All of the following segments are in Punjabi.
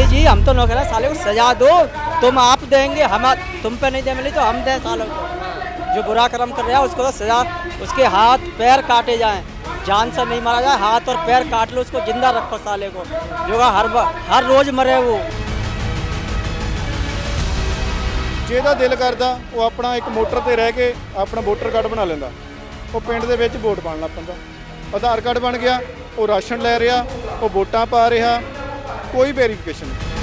नहीं जी हम तो नौकरा साले को सजा दो तुम आप देंगे हम तुम पे नहीं दे मिली तो हम दें सालों को जो बुरा कर्म कर रहा है उसको तो सजा उसके हाथ पैर काटे जाएं जान से नहीं मारा जाए हाथ और पैर काट लो उसको जिंदा रखो साले को जो का हर ब- हर रोज मरे वो ਜਿਹਦਾ ਦਿਲ ਕਰਦਾ ਉਹ ਆਪਣਾ ਇੱਕ ਮੋਟਰ ਤੇ ਰਹਿ ਕੇ ਆਪਣਾ ਵੋਟਰ ਕਾਰਡ ਬਣਾ ਲੈਂਦਾ ਉਹ ਪਿੰਡ ਦੇ ਵਿੱਚ ਵੋਟ ਪਾਉਣ ਲੱਗ ਪੈਂਦਾ ਆਧਾਰ ਕਾਰਡ ਬਣ ਗਿਆ ਉਹ ਰਾਸ਼ਨ ਲੈ ਰਿਹਾ ਉਹ ਵੋਟਾਂ ਪਾ ਰਿਹਾ ਕੋਈ ਵੈਰੀਫਿਕੇਸ਼ਨ ਨਹੀਂ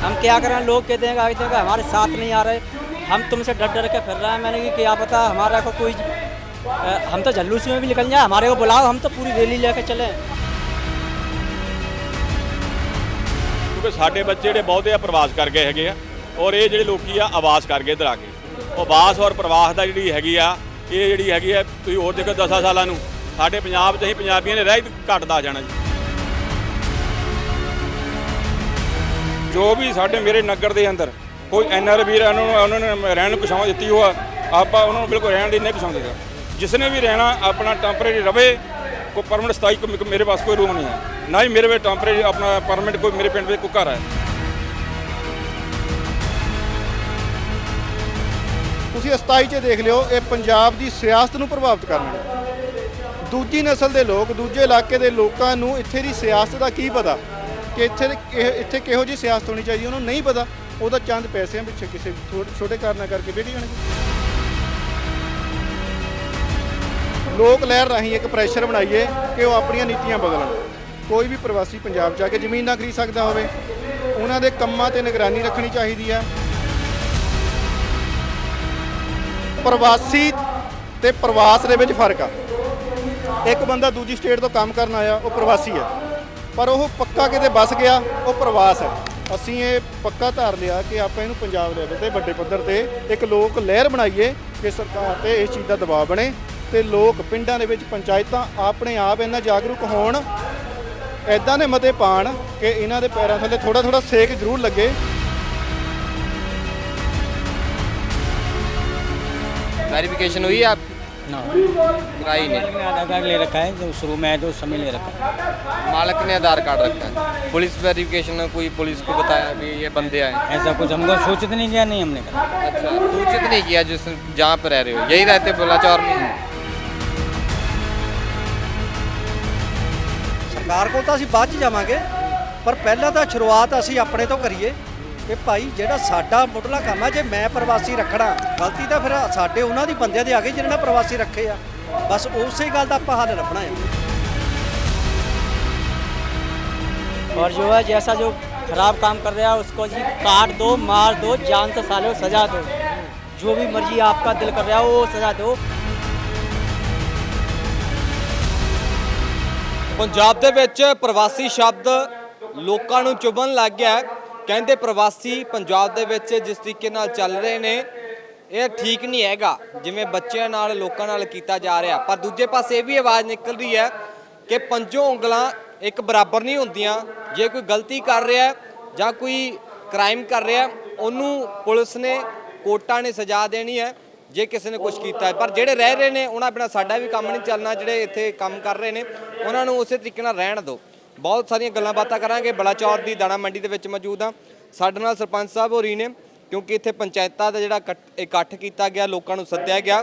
हम क्या करें लोग कहते हैं कि कि हमारे साथ नहीं आ रहे हम तुमसे डर डर के फिर रहे हैं मैंने कि क्या पता हमारा को कोई अ, हम तो जल्लूस में भी निकल जाए हमारे को बुलाओ हम तो पूरी रैली लेके चले ਕਿਉਂਕਿ ਸਾਡੇ ਬੱਚੇ ਜਿਹੜੇ ਬਹੁਤੇ ਆ ਪ੍ਰਵਾਸ ਕਰ ਗਏ ਹੈਗੇ ਆ ਔਰ ਇਹ ਜਿਹੜੇ ਲੋਕੀ ਆ ਆਵਾਸ ਕਰ ਗਏ ਇੱਧਰ ਆ ਕੇ ਉਹ ਆਵਾਸ ਔਰ ਪ੍ਰਵਾਸ ਦਾ ਜਿਹੜੀ ਹੈਗੀ ਆ ਇਹ ਜਿਹੜੀ ਹੈਗੀ ਆ ਤੁਸੀਂ ਹੋਰ ਦੇਖੋ 10 ਸਾਲਾਂ ਨੂੰ ਸਾਡੇ ਪੰਜਾਬ 'ਚ ਅਸੀਂ ਪੰਜਾਬੀਆਂ ਨੇ ਰਹਿ ਹੀ ਘਟਦਾ ਜਾਣਾ ਜੀ। ਜੋ ਵੀ ਸਾਡੇ ਮੇਰੇ ਨਗਰ ਦੇ ਅੰਦਰ ਕੋਈ ਐਨਆਰ ਵੀਰ ਉਹਨਾਂ ਨੂੰ ਉਹਨਾਂ ਨੇ ਰਹਿਣ ਨੂੰ ਪਛਾਣ ਦਿੱਤੀ ਹੋਆ, ਆਪਾਂ ਉਹਨਾਂ ਨੂੰ ਬਿਲਕੁਲ ਰਹਿਣ ਦੀ ਨਹੀਂ ਪਛਾਣ ਦੇਗਾ ਜਿਸ ਨੇ ਵੀ ਰਹਿਣਾ, ਆਪਣਾ ਟੈਂਪਰੇਰੀ ਰਵੇ, ਕੋਈ ਪਰਮਨੈਂਟ ਸਥਾਈ ਕੋਈ ਮੇਰੇ ਪਾਸ ਕੋਈ ਰੂਮ ਨਹੀਂ ਹੈ। ਨਾ ਹੀ ਮੇਰੇ ਵਿੱਚ ਟੈਂਪਰੇਰੀ ਆਪਣਾ ਪਰਮਨੈਂਟ ਕੋਈ ਮੇਰੇ ਪਿੰਡ ਵਿੱਚ ਕੋਈ ਘਰ ਹੈ। ਤੁਸੀਂ 27 ਚ ਦੇਖ ਲਿਓ, ਇਹ ਪੰਜਾਬ ਦੀ ਸਿਆਸਤ ਨੂੰ ਪ੍ਰਭਾਵਿਤ ਕਰਨਗੇ ਦੂਜੀ ਨਸਲ ਦੇ ਲੋਕ, ਦੂਜੇ ਇਲਾਕੇ ਦੇ ਲੋਕਾਂ ਨੂੰ ਇੱਥੇ ਦੀ ਸਿਆਸਤ ਦਾ ਕੀ ਪਤਾ? ਕਿ ਇੱਥੇ ਦੇ ਕਿ- ਇੱਥੇ ਕਿਹੋ ਜੀ ਸਿਆਸਤ ਹੋਣੀ ਚਾਹੀਦੀ, ਉਹਨੂੰ ਨਹੀਂ ਪਤਾ। ਉਹਦਾ ਚੰਦ ਪੈਸਿਆਂ ਪਿੱਛੇ ਕਿਸੇ ਛੋਟੇ- ਛੋਟੇ ਕਾਰਨਾਂ ਕਰਕੇ ਵਿਕ ਜਾਣਗੇ। ਲੋਕ ਲਹਿਰ ਰਾਹੀਂ ਇੱਕ ਪ੍ਰੈਸ਼ਰ ਬਣਾਈਏ ਕਿ ਉਹ ਆਪਣੀਆਂ ਨੀਤੀਆਂ ਬਦਲਣ। ਕੋਈ ਵੀ ਪ੍ਰਵਾਸੀ ਪੰਜਾਬ 'ਚ ਆ ਕੇ ਜ਼ਮੀਨ ਨਾ ਖਰੀਦ ਸਕਦਾ ਹੋਵੇ। ਉਹਨਾਂ ਦੇ ਕੰਮਾਂ ਤੇ ਨਿਗਰਾਨੀ ਰੱਖਣੀ ਚਾਹੀਦੀ ਹੈ ਪ੍ਰਵਾਸੀ ਤੇ ਪ੍ਰਵਾਸ ਦੇ ਵਿੱਚ ਫ਼ਰਕ ਆ। ਇੱਕ ਬੰਦਾ ਦੂਜੀ ਸਟੇਟ ਤੋਂ ਕੰਮ ਕਰਨ ਆਇਆ ਉਹ ਪ੍ਰਵਾਸੀ ਹੈ ਪਰ ਉਹ ਪੱਕਾ ਕਿਤੇ ਬਸ ਗਿਆ ਉਹ ਪ੍ਰਵਾਸ ਹੈ ਅਸੀਂ ਇਹ ਪੱਕਾ ਧਾਰ ਲਿਆ ਕਿ ਆਪਾਂ ਇਹਨੂੰ ਪੰਜਾਬ ਲੈਵਲ ਤੇ ਵੱਡੇ ਪੱਧਰ ਤੇ ਇੱਕ ਲੋਕ ਲਹਿਰ ਬਣਾਈਏ ਕਿ ਸਰਕਾਰ ਤੇ ਇਸ ਚੀਜ਼ ਦਾ ਦਬਾਅ ਬਣੇ ਤੇ ਲੋਕ ਪਿੰਡਾਂ ਦੇ ਵਿੱਚ ਪੰਚਾਇਤਾਂ ਆਪਣੇ ਆਪ ਇਹਨਾਂ ਜਾਗਰੂਕ ਹੋਣ ਐਦਾਂ ਦੇ ਮਤੇ ਪਾਣ ਕਿ ਇਹਨਾਂ ਦੇ ਪੈਰਾਂ ਥੱਲੇ ਥੋੜਾ ਥੋੜਾ ਸੇਕ ਜ਼ਰੂਰ ਲੱਗੇ वेरिफिकेशन हुई है आप ना कराई नहीं मैंने आधार कार्ड ले रखा है जो शुरू में है तो उस समय ले रखा है मालक ने आधार कार्ड रखा है पुलिस वेरिफिकेशन में कोई पुलिस को बताया भी ये बंदे आए ऐसा कुछ हमको सूचित नहीं किया नहीं हमने करा अच्छा सूचित नहीं किया जिस जहाँ पर रह रहे हो यही रहते बलाचौर में ਸਰਕਾਰ ਕੋਲ ਤਾਂ ਅਸੀਂ ਬਾਅਦ ਚ ਜਾਵਾਂਗੇ ਪਰ ਪਹਿਲਾਂ ਤਾਂ ਸ਼ੁਰੂਆਤ ਅਸੀਂ ਆਪਣੇ ਤੋਂ ਕਰੀਏ ਕਿ ਭਾਈ ਜਿਹੜਾ ਸਾਡਾ ਮੁੱਢਲਾ ਕੰਮ ਹੈ ਜੇ ਮੈਂ ਪ੍ਰਵਾਸੀ ਰੱਖਣਾ ਗਲਤੀ ਤਾਂ ਫਿਰ ਸਾਡੇ ਉਹਨਾਂ ਦੀ ਬੰਦਿਆਂ ਦੇ ਆ ਗਈ ਜਿਹਨਾਂ ਨੇ ਪ੍ਰਵਾਸੀ ਰੱਖੇ ਆ ਬਸ ਉਸੇ ਗੱਲ ਦਾ ਆਪਾਂ ਹੱਲ ਲੱਭਣਾ ਹੈ और जो है जैसा जो खराब काम कर रहा है उसको जी काट दो मार दो जान से साले को सजा दो जो भी मर्जी आपका दिल कर रहा है वो सजा दो ਪੰਜਾਬ ਦੇ ਵਿੱਚ ਪ੍ਰਵਾਸੀ ਸ਼ਬਦ ਲੋਕਾਂ ਨੂੰ ਚੁਭਣ ਲੱਗ ਗਿਆ ਹੈ। ਕਹਿੰਦੇ ਪ੍ਰਵਾਸੀ ਪੰਜਾਬ ਦੇ ਵਿੱਚ ਜਿਸ ਤਰੀਕੇ ਨਾਲ ਚੱਲ ਰਹੇ ਨੇ, ਇਹ ਠੀਕ ਨਹੀਂ ਹੈਗਾ, ਜਿਵੇਂ ਬੱਚਿਆਂ ਨਾਲ, ਲੋਕਾਂ ਨਾਲ ਕੀਤਾ ਜਾ ਰਿਹਾ। ਪਰ ਦੂਜੇ ਪਾਸੇ ਇਹ ਵੀ ਆਵਾਜ਼ ਨਿਕਲ ਰਹੀ ਹੈ ਕਿ ਪੰਜੋਂ ਉਂਗਲਾਂ ਇੱਕ ਬਰਾਬਰ ਨਹੀਂ ਹੁੰਦੀਆਂ। ਜੇ ਕੋਈ ਗਲਤੀ ਕਰ ਰਿਹਾ ਜਾਂ ਕੋਈ ਕ੍ਰਾਈਮ ਕਰ ਰਿਹਾ ਉਹਨੂੰ ਪੁਲਿਸ ਨੇ ਕੋਰਟਾਂ ਨੇ ਸਜ਼ਾ ਦੇਣੀ ਹੈ, ਜੇ ਕਿਸੇ ਨੇ ਕੁਝ ਕੀਤਾ ਹੈ। ਪਰ ਜਿਹੜੇ ਰਹਿ ਰਹੇ ਨੇ, ਉਹਨਾਂ ਬਿਨਾ ਸਾਡਾ ਵੀ ਕੰਮ ਨਹੀਂ ਚੱਲਣਾ, ਜਿਹੜੇ ਇੱਥੇ ਕੰਮ ਕਰ ਰਹੇ ਨੇ, ਉਹਨਾਂ ਨੂੰ ਉਸੇ ਤਰੀਕੇ ਨਾਲ ਰਹਿਣ ਦਿਓ। ਬਹੁਤ ਸਾਰੀਆਂ ਗੱਲਾਂ ਬਾਤਾਂ ਕਰਾਂਗੇ। ਬਲਾਚੌਰ ਦੀ ਦਾਣਾ ਮੰਡੀ ਦੇ ਵਿੱਚ ਮੌਜੂਦ ਆ ਸਾਡੇ ਨਾਲ ਸਰਪੰਚ ਸਾਹਿਬ ਹੋਰੀ ਨੇ, ਕਿਉਂਕਿ ਇੱਥੇ ਪੰਚਾਇਤਾਂ ਦਾ ਜਿਹੜਾ ਇਕੱਠ- ਇਕੱਠ ਕੀਤਾ ਗਿਆ, ਲੋਕਾਂ ਨੂੰ ਸੱਦਿਆ ਗਿਆ।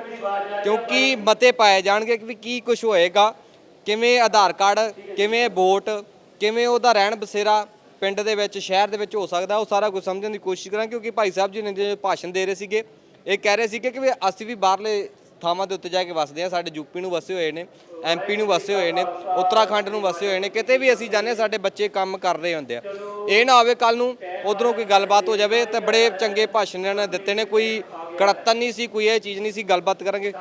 ਕਿਉਂਕਿ ਮਤੇ ਪਾਏ ਜਾਣਗੇ ਕਿ ਵੀ ਕੀ ਕੁਝ ਹੋਏਗਾ, ਕਿਵੇਂ ਆਧਾਰ ਕਾਰਡ, ਕਿਵੇਂ ਵੋਟ, ਕਿਵੇਂ ਉਹਦਾ ਰਹਿਣ ਬਸੇਰਾ ਪਿੰਡ ਦੇ ਵਿੱਚ, ਸ਼ਹਿਰ ਦੇ ਵਿੱਚ ਹੋ ਸਕਦਾ, ਉਹ ਸਾਰਾ ਕੁਝ ਸਮਝਣ ਦੀ ਕੋਸ਼ਿਸ਼ ਕਰਾਂ ਕਿਉਂਕਿ ਭਾਈ ਸਾਹਿਬ ਜੀ ਨੇ ਜੇ ਭਾਸ਼ਣ ਦੇ ਰਹੇ ਸੀਗੇ, ਇਹ ਕਹਿ ਰਹੇ ਸੀਗੇ ਕਿ ਅਸੀਂ ਵੀ ਬਾਹਰਲੇ ਥਾਵਾਂ ਦੇ ਉੱਤੇ ਜਾ ਕੇ ਵਸਦੇ ਆ ਸਾਡੇ ਯੂਪੀ ਨੂੰ ਵਸੇ ਹੋਏ ਨੇ। ਐਮਪੀ ਨੂੰ ਵਸੇ ਹੋਏ ਨੇ ਉੱਤਰਾਖੰਡ ਨੂੰ ਵਸੇ ਹੋਏ ਨੇ ਕਿਤੇ ਵੀ ਅਸੀਂ ਜਾਂਦੇ ਹਾਂ, ਸਾਡੇ ਬੱਚੇ ਕੰਮ ਕਰ ਰਹੇ ਹੁੰਦੇ ਆ। ਇਹ ਨਾ ਹੋਵੇ ਕੱਲ ਨੂੰ ਉਧਰੋਂ ਕੋਈ ਗੱਲਬਾਤ ਹੋ ਜਾਵੇ ਤੇ ਬੜੇ ਚੰਗੇ ਭਾਸ਼ਣ ਇਹਨਾਂ ਨੇ ਦਿੱਤੇ ਨੇ ਕੋਈ ਕੜੱਤਨ ਨਹੀਂ ਸੀ ਕੋਈ ਇਹ ਚੀਜ਼ ਨਹੀਂ ਸੀ ਗੱਲਬਾਤ ਕਰਾਂਗੇ।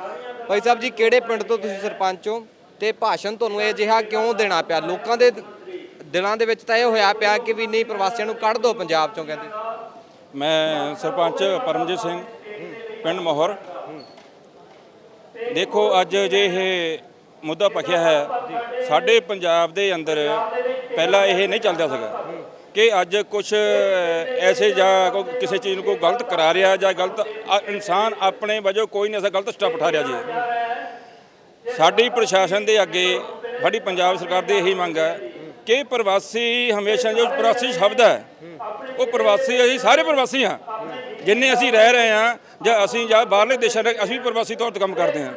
ਭਾਈ ਸਾਹਿਬ ਜੀ ਕਿਹੜੇ ਪਿੰਡ ਤੋਂ ਤੁਸੀਂ ਸਰਪੰਚ ਹੋ ਤੇ ਭਾਸ਼ਣ ਤੁਹਾਨੂੰ ਇਹ ਜਿਹਾ ਕਿਉਂ ਦੇਣਾ ਪਿਆ? ਲੋਕਾਂ ਦੇ ਦਿਲਾਂ ਦੇ ਵਿੱਚ ਤਾਂ ਇਹ ਹੋਇਆ ਪਿਆ ਕਿ ਵੀ ਨਹੀਂ ਪ੍ਰਵਾਸੀਆਂ ਨੂੰ ਕੱਢ ਦਿਓ ਪੰਜਾਬ ਚੋਂ ਕਹਿੰਦੇ। ਮੈਂ ਸਰਪੰਚ ਪਰਮਜੀਤ ਸਿੰਘ ਪਿੰਡ ਮੋਹਰ। ਦੇਖੋ ਅੱਜ ਜੇ ਇਹ ਮੁੱਦਾ ਪਖਿਆ ਹੈ, ਸਾਡੇ ਪੰਜਾਬ ਦੇ ਅੰਦਰ ਪਹਿਲਾਂ ਇਹ ਨਹੀਂ ਚੱਲਦਾ ਸੀਗਾ ਕਿ ਅੱਜ ਕੁਝ ਐਸੇ ਜਾਂ ਕੋਈ ਕਿਸੇ ਚੀਜ਼ ਨੂੰ ਕੋਈ ਗਲਤ ਕਰਾ ਰਿਹਾ ਜਾਂ ਗਲਤ ਆ- ਇਨਸਾਨ ਆਪਣੇ ਵਜੋਂ ਕੋਈ ਨਹੀਂ ਐਸਾ ਗਲਤ ਸਟੈਪ ਉਠਾ ਰਿਹਾ ਜੀ। ਸਾਡੀ ਪ੍ਰਸ਼ਾਸਨ ਦੇ ਅੱਗੇ, ਸਾਡੀ ਪੰਜਾਬ ਸਰਕਾਰ ਦੀ ਇਹੀ ਮੰਗ ਹੈ ਕਿ ਪ੍ਰਵਾਸੀ ਹਮੇਸ਼ਾ ਜੋ ਪ੍ਰਵਾਸੀ ਸ਼ਬਦ ਹੈ, ਉਹ ਪ੍ਰਵਾਸੀ ਅਸੀਂ ਸਾਰੇ ਪ੍ਰਵਾਸੀ ਹਾਂ। ਜਿੰਨੇ ਅਸੀਂ ਰਹਿ ਰਹੇ ਹਾਂ ਜਾਂ ਅਸੀਂ ਜਾਂ ਬਾਹਰਲੇ ਦੇਸ਼ਾਂ ਦੇ ਅਸੀਂ ਵੀ ਪ੍ਰਵਾਸੀ ਤੌਰ ਤੇ ਕੰਮ ਕਰਦੇ ਹਾਂ।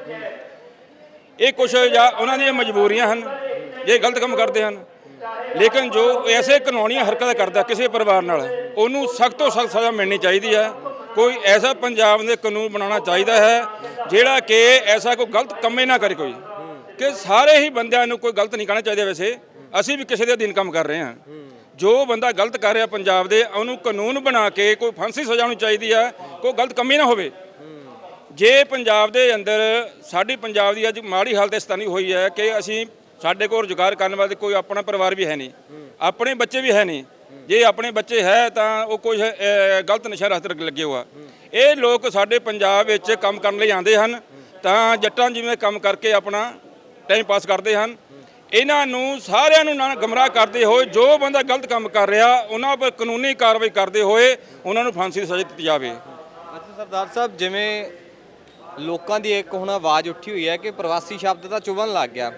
ਇਹ ਕੁਝ ਜਾਂ ਉਹਨਾਂ ਦੀਆਂ ਮਜਬੂਰੀਆਂ ਹਨ, ਜੇ ਗਲਤ ਕੰਮ ਕਰਦੇ ਹਨ। ਲੇਕਿਨ ਜੋ ਐਸੇ ਕਾਨੂੰਨੀਆਂ ਹਰਕਤਾਂ ਕਰਦਾ ਕਿਸੇ ਪਰਿਵਾਰ ਨਾਲ, ਉਹਨੂੰ ਸਖਤ ਤੋਂ ਸਖਤ ਸਜ਼ਾ ਮਿਲਣੀ ਚਾਹੀਦੀ ਹੈ। ਕੋਈ ਐਸਾ ਪੰਜਾਬ ਦੇ ਕਾਨੂੰਨ ਬਣਾਉਣਾ ਚਾਹੀਦਾ ਹੈ, ਜਿਹੜਾ ਕਿ ਐਸਾ ਕੋਈ ਗਲਤ ਕੰਮੇ ਨਾ ਕਰੇ ਕੋਈ। ਕਿ ਸਾਰੇ ਹੀ ਬੰਦਿਆਂ ਨੂੰ ਕੋਈ ਗਲਤ ਨਹੀਂ ਕਹਿਣਾ ਚਾਹੀਦਾ ਵੈਸੇ। ਅਸੀਂ ਵੀ ਕਿਸੇ ਦੇ ਅਧੀਨ ਕੰਮ ਕਰ ਰਹੇ ਹਾਂ। ਜੋ ਬੰਦਾ ਗਲਤ ਕਰ ਰਿਹਾ ਪੰਜਾਬ ਦੇ, ਉਹਨੂੰ ਕਾਨੂੰਨ ਬਣਾ ਕੇ ਕੋਈ ਫਾਂਸੀ ਸਜ਼ਾ ਹੋਣੀ ਚਾਹੀਦੀ ਹੈ, ਕੋਈ ਗਲਤ ਕੰਮੀ ਨਾ ਹੋਵੇ। ਜੇ ਪੰਜਾਬ ਦੇ ਅੰਦਰ ਸਾਡੀ ਪੰਜਾਬ ਦੀ ਅੱਜ ਮਾੜੀ ਹਾਲਤ ਇਸ ਤਰ੍ਹਾਂ ਦੀ ਹੋਈ ਹੈ ਕਿ ਅਸੀਂ ਸਾਡੇ ਕੋਲ ਰੁਜ਼ਗਾਰ ਕਰਨ ਵਾਸਤੇ ਕੋਈ ਆਪਣਾ ਪਰਿਵਾਰ ਵੀ ਹੈ ਨਹੀਂ, ਆਪਣੇ ਬੱਚੇ ਵੀ ਹੈ ਨਹੀਂ। ਜੇ ਆਪਣੇ ਬੱਚੇ ਹੈ ਤਾਂ ਉਹ ਕੋਈ ਗਲਤ ਨਸ਼ਾ ਰਸਤੇ ਲੱਗੇ ਹੋਆ। ਇਹ ਲੋਕ ਸਾਡੇ ਪੰਜਾਬ ਵਿੱਚ ਕੰਮ ਕਰਨ ਲਈ ਆਉਂਦੇ ਹਨ, ਤਾਂ ਜੱਟਾਂ ਜਿਵੇਂ ਕੰਮ ਕਰਕੇ ਆਪਣਾ ਟਾਈਮ ਪਾਸ ਕਰਦੇ ਹਨ। ਇਹਨਾਂ ਨੂੰ ਸਾਰਿਆਂ ਨੂੰ ਨਾ ਗਮਰਾਹ ਕਰਦੇ ਹੋਏ, ਜੋ ਬੰਦਾ ਗਲਤ ਕੰਮ ਕਰ ਰਿਹਾ, ਉਹਨਾਂ ਪਰ ਕਾਨੂੰਨੀ ਕਾਰਵਾਈ ਕਰਦੇ ਹੋਏ ਉਹਨਾਂ ਨੂੰ ਫਾਂਸੀ ਦੀ ਸਜ਼ਾ ਦਿੱਤੀ ਜਾਵੇ। ਅੱਛਾ ਸਰਦਾਰ ਸਾਹਿਬ, ਜਿਵੇਂ ਲੋਕਾਂ ਦੀ ਇੱਕ ਹੁਣ ਆਵਾਜ਼ ਉੱਠੀ ਹੋਈ ਹੈ ਕਿ ਪ੍ਰਵਾਸੀ ਸ਼ਬਦ ਤਾਂ ਚੁਭਣ ਲੱਗ ਗਿਆ।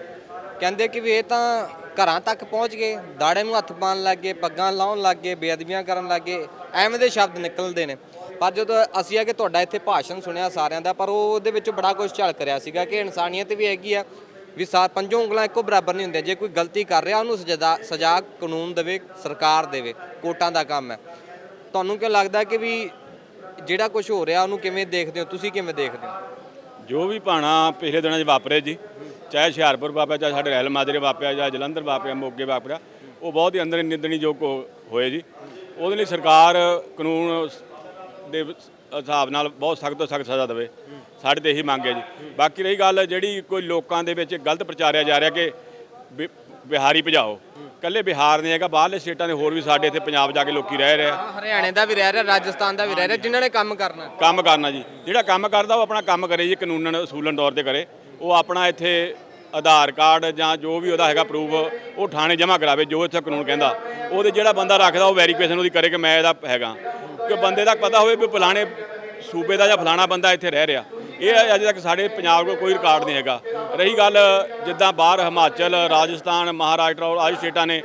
ਕਹਿੰਦੇ ਕਿ ਵੀ ਇਹ ਤਾਂ ਘਰਾਂ ਤੱਕ ਪਹੁੰਚ ਗਏ ਦਾੜੇ ਨੂੰ ਹੱਥ ਪਾਉਣ ਲੱਗ ਗਏ, ਪੱਗਾਂ ਲਾਉਣ ਲੱਗ ਗਏ, ਬੇਅਦਬੀਆਂ ਕਰਨ ਲੱਗ ਗਏ, ਐਵੇਂ ਦੇ ਸ਼ਬਦ ਨਿਕਲਦੇ ਨੇ। ਪਰ ਜਦੋਂ ਅਸੀਂ ਆ ਕਿ ਤੁਹਾਡਾ ਇੱਥੇ ਭਾਸ਼ਣ ਸੁਣਿਆ ਸਾਰਿਆਂ ਦਾ, ਪਰ ਉਹਦੇ ਵਿੱਚ ਬੜਾ ਕੁਝ ਝਲਕ ਰਿਹਾ ਸੀਗਾ ਕਿ ਇਨਸਾਨੀਅਤ ਵੀ ਹੈਗੀ ਆ, ਵੀ ਸਾ, ਪੰਜੋਂ ਉਂਗਲਾਂ ਇੱਕੋ ਬਰਾਬਰ ਨਹੀਂ ਹੁੰਦੀਆਂ। ਜੇ ਕੋਈ ਗਲਤੀ ਕਰ ਰਿਹਾ, ਉਹਨੂੰ ਸਜ਼ਾ ਸਜ਼ਾ ਕਾਨੂੰਨ ਦੇਵੇ, ਸਰਕਾਰ ਦੇਵੇ ਕੋਰਟਾਂ ਦਾ ਕੰਮ ਹੈ। ਤੁਹਾਨੂੰ ਕਿਉਂ ਲੱਗਦਾ ਕਿ ਵੀ ਜਿਹੜਾ ਕੁਝ ਹੋ ਰਿਹਾ, ਉਹਨੂੰ ਕਿਵੇਂ ਦੇਖਦੇ ਹੋ? ਤੁਸੀਂ ਕਿਵੇਂ ਦੇਖਦੇ ਹੋ? ਜੋ ਵੀ ਭਾਣਾ ਪਿਛਲੇ ਦਿਨਾਂ 'ਚ ਵਾਪਰੇ ਜੀ, ਚਾਹੇ ਹੁਸ਼ਿਆਰਪੁਰ ਵਾਪਰਿਆ, ਚਾਹੇ ਸਾਡੇ ਰਹਿਲ ਮਾਜਰੇ ਵਾਪਰਿਆ ਜਾਂ ਜਲੰਧਰ ਵਾਪਰਿਆ, ਮੋਗੇ ਵਾਪਰਿਆ, ਉਹ ਬਹੁਤ ਹੀ ਅੰਦਰ ਨਿੰਦਣੀ ਜੋ ਹੋਏ ਜੀ। ਉਹਦੇ ਲਈ ਸਰਕਾਰ ਕਾਨੂੰਨ ਦੇ ਹਿਸਾਬ ਨਾਲ ਬਹੁਤ ਸਖਤ ਤੋਂ ਸਖਤ ਸਜ਼ਾ ਦੇਵੇ। ਸਾਡੇ ਤੇ ਇਹੀ ਮੰਗ ਹੈ ਜੀ। ਬਾਕੀ ਰਹੀ ਗੱਲ ਜਿਹੜੀ ਕੋਈ ਲੋਕਾਂ ਦੇ ਵਿੱਚ ਗਲਤ ਪ੍ਰਚਾਰਿਆ ਜਾ ਰਿਹਾ ਕਿ ਬਿ- ਬਿਹਾਰੀ ਭਜਾਓ। ਕੱਲੇ ਬਿਹਾਰ ਨਹੀਂ ਹੈਗਾ ਬਾਹਰਲੇ ਸਟੇਟਾਂ ਦੇ ਹੋਰ ਵੀ ਸਾਡੇ ਇੱਥੇ ਪੰਜਾਬ ਜਾ ਕੇ ਲੋਕੀ ਰਹਿ ਰਹੇ ਆ। ਹਰਿਆਣੇ ਦਾ ਵੀ ਰਹਿ ਰਿਹਾ ਰਾਜਸਥਾਨ ਦਾ ਵੀ ਰਹਿ ਰਿਹਾ ਜਿਨ੍ਹਾਂ ਨੇ ਕੰਮ ਕਰਨਾ। ਕੰਮ ਕਰਨਾ ਜੀ। ਜਿਹੜਾ ਕੰਮ ਕਰਦਾ ਉਹ ਆਪਣਾ ਕੰਮ ਕਰੇ ਜੀ ਕਾਨੂੰਨਨ ਅਸੂਲਨ ਤੌਰ ਤੇ ਕਰੇ। ਉਹ ਆਪਣਾ ਇੱਥੇ ਆਧਾਰ ਕਾਰਡ ਜਾਂ ਜੋ ਵੀ ਉਹਦਾ ਹੈਗਾ ਪ੍ਰੂਫ ਉਹ ਥਾਣੇ ਜਮ੍ਹਾਂ ਕਰਾਵੇ ਜੋ ਇੱਥੇ ਕਾਨੂੰਨ ਕਹਿੰਦਾ। ਉਹਦੇ ਜਿਹੜਾ ਬੰਦਾ ਰੱਖਦਾ ਉਹ ਵੈਰੀਫਿਕੇਸ਼ਨ ਉਹਦੀ ਕਰੇ ਕਿ ਮੈਂ ਇਹਦਾ ਹੈਗਾ। ਕਿ ਬੰਦੇ ਦਾ ਪਤਾ ਹੋਵੇ ਵੀ ਫਲਾਣੇ ਸੂਬੇ ਦਾ ਜਾਂ ਫਲਾਣਾ ਬੰਦਾ ਇੱਥੇ ਰਹਿ ਰਿਹਾ। ਇਹ ਅਜੇ ਤੱਕ ਸਾਡੇ ਪੰਜਾਬ ਕੋਲ ਕੋਈ ਰਿਕਾਰਡ ਨਹੀਂ ਹੈਗਾ। ਰਹੀ ਗੱਲ ਜਿੱਦਾਂ ਬਾਹਰ ਹਿਮਾਚਲ, ਰਾਜਸਥਾਨ, ਮਹਾਰਾਸ਼ਟਰ ਔਰ ਆਈ ਸਟੇਟਾਂ ਨੇ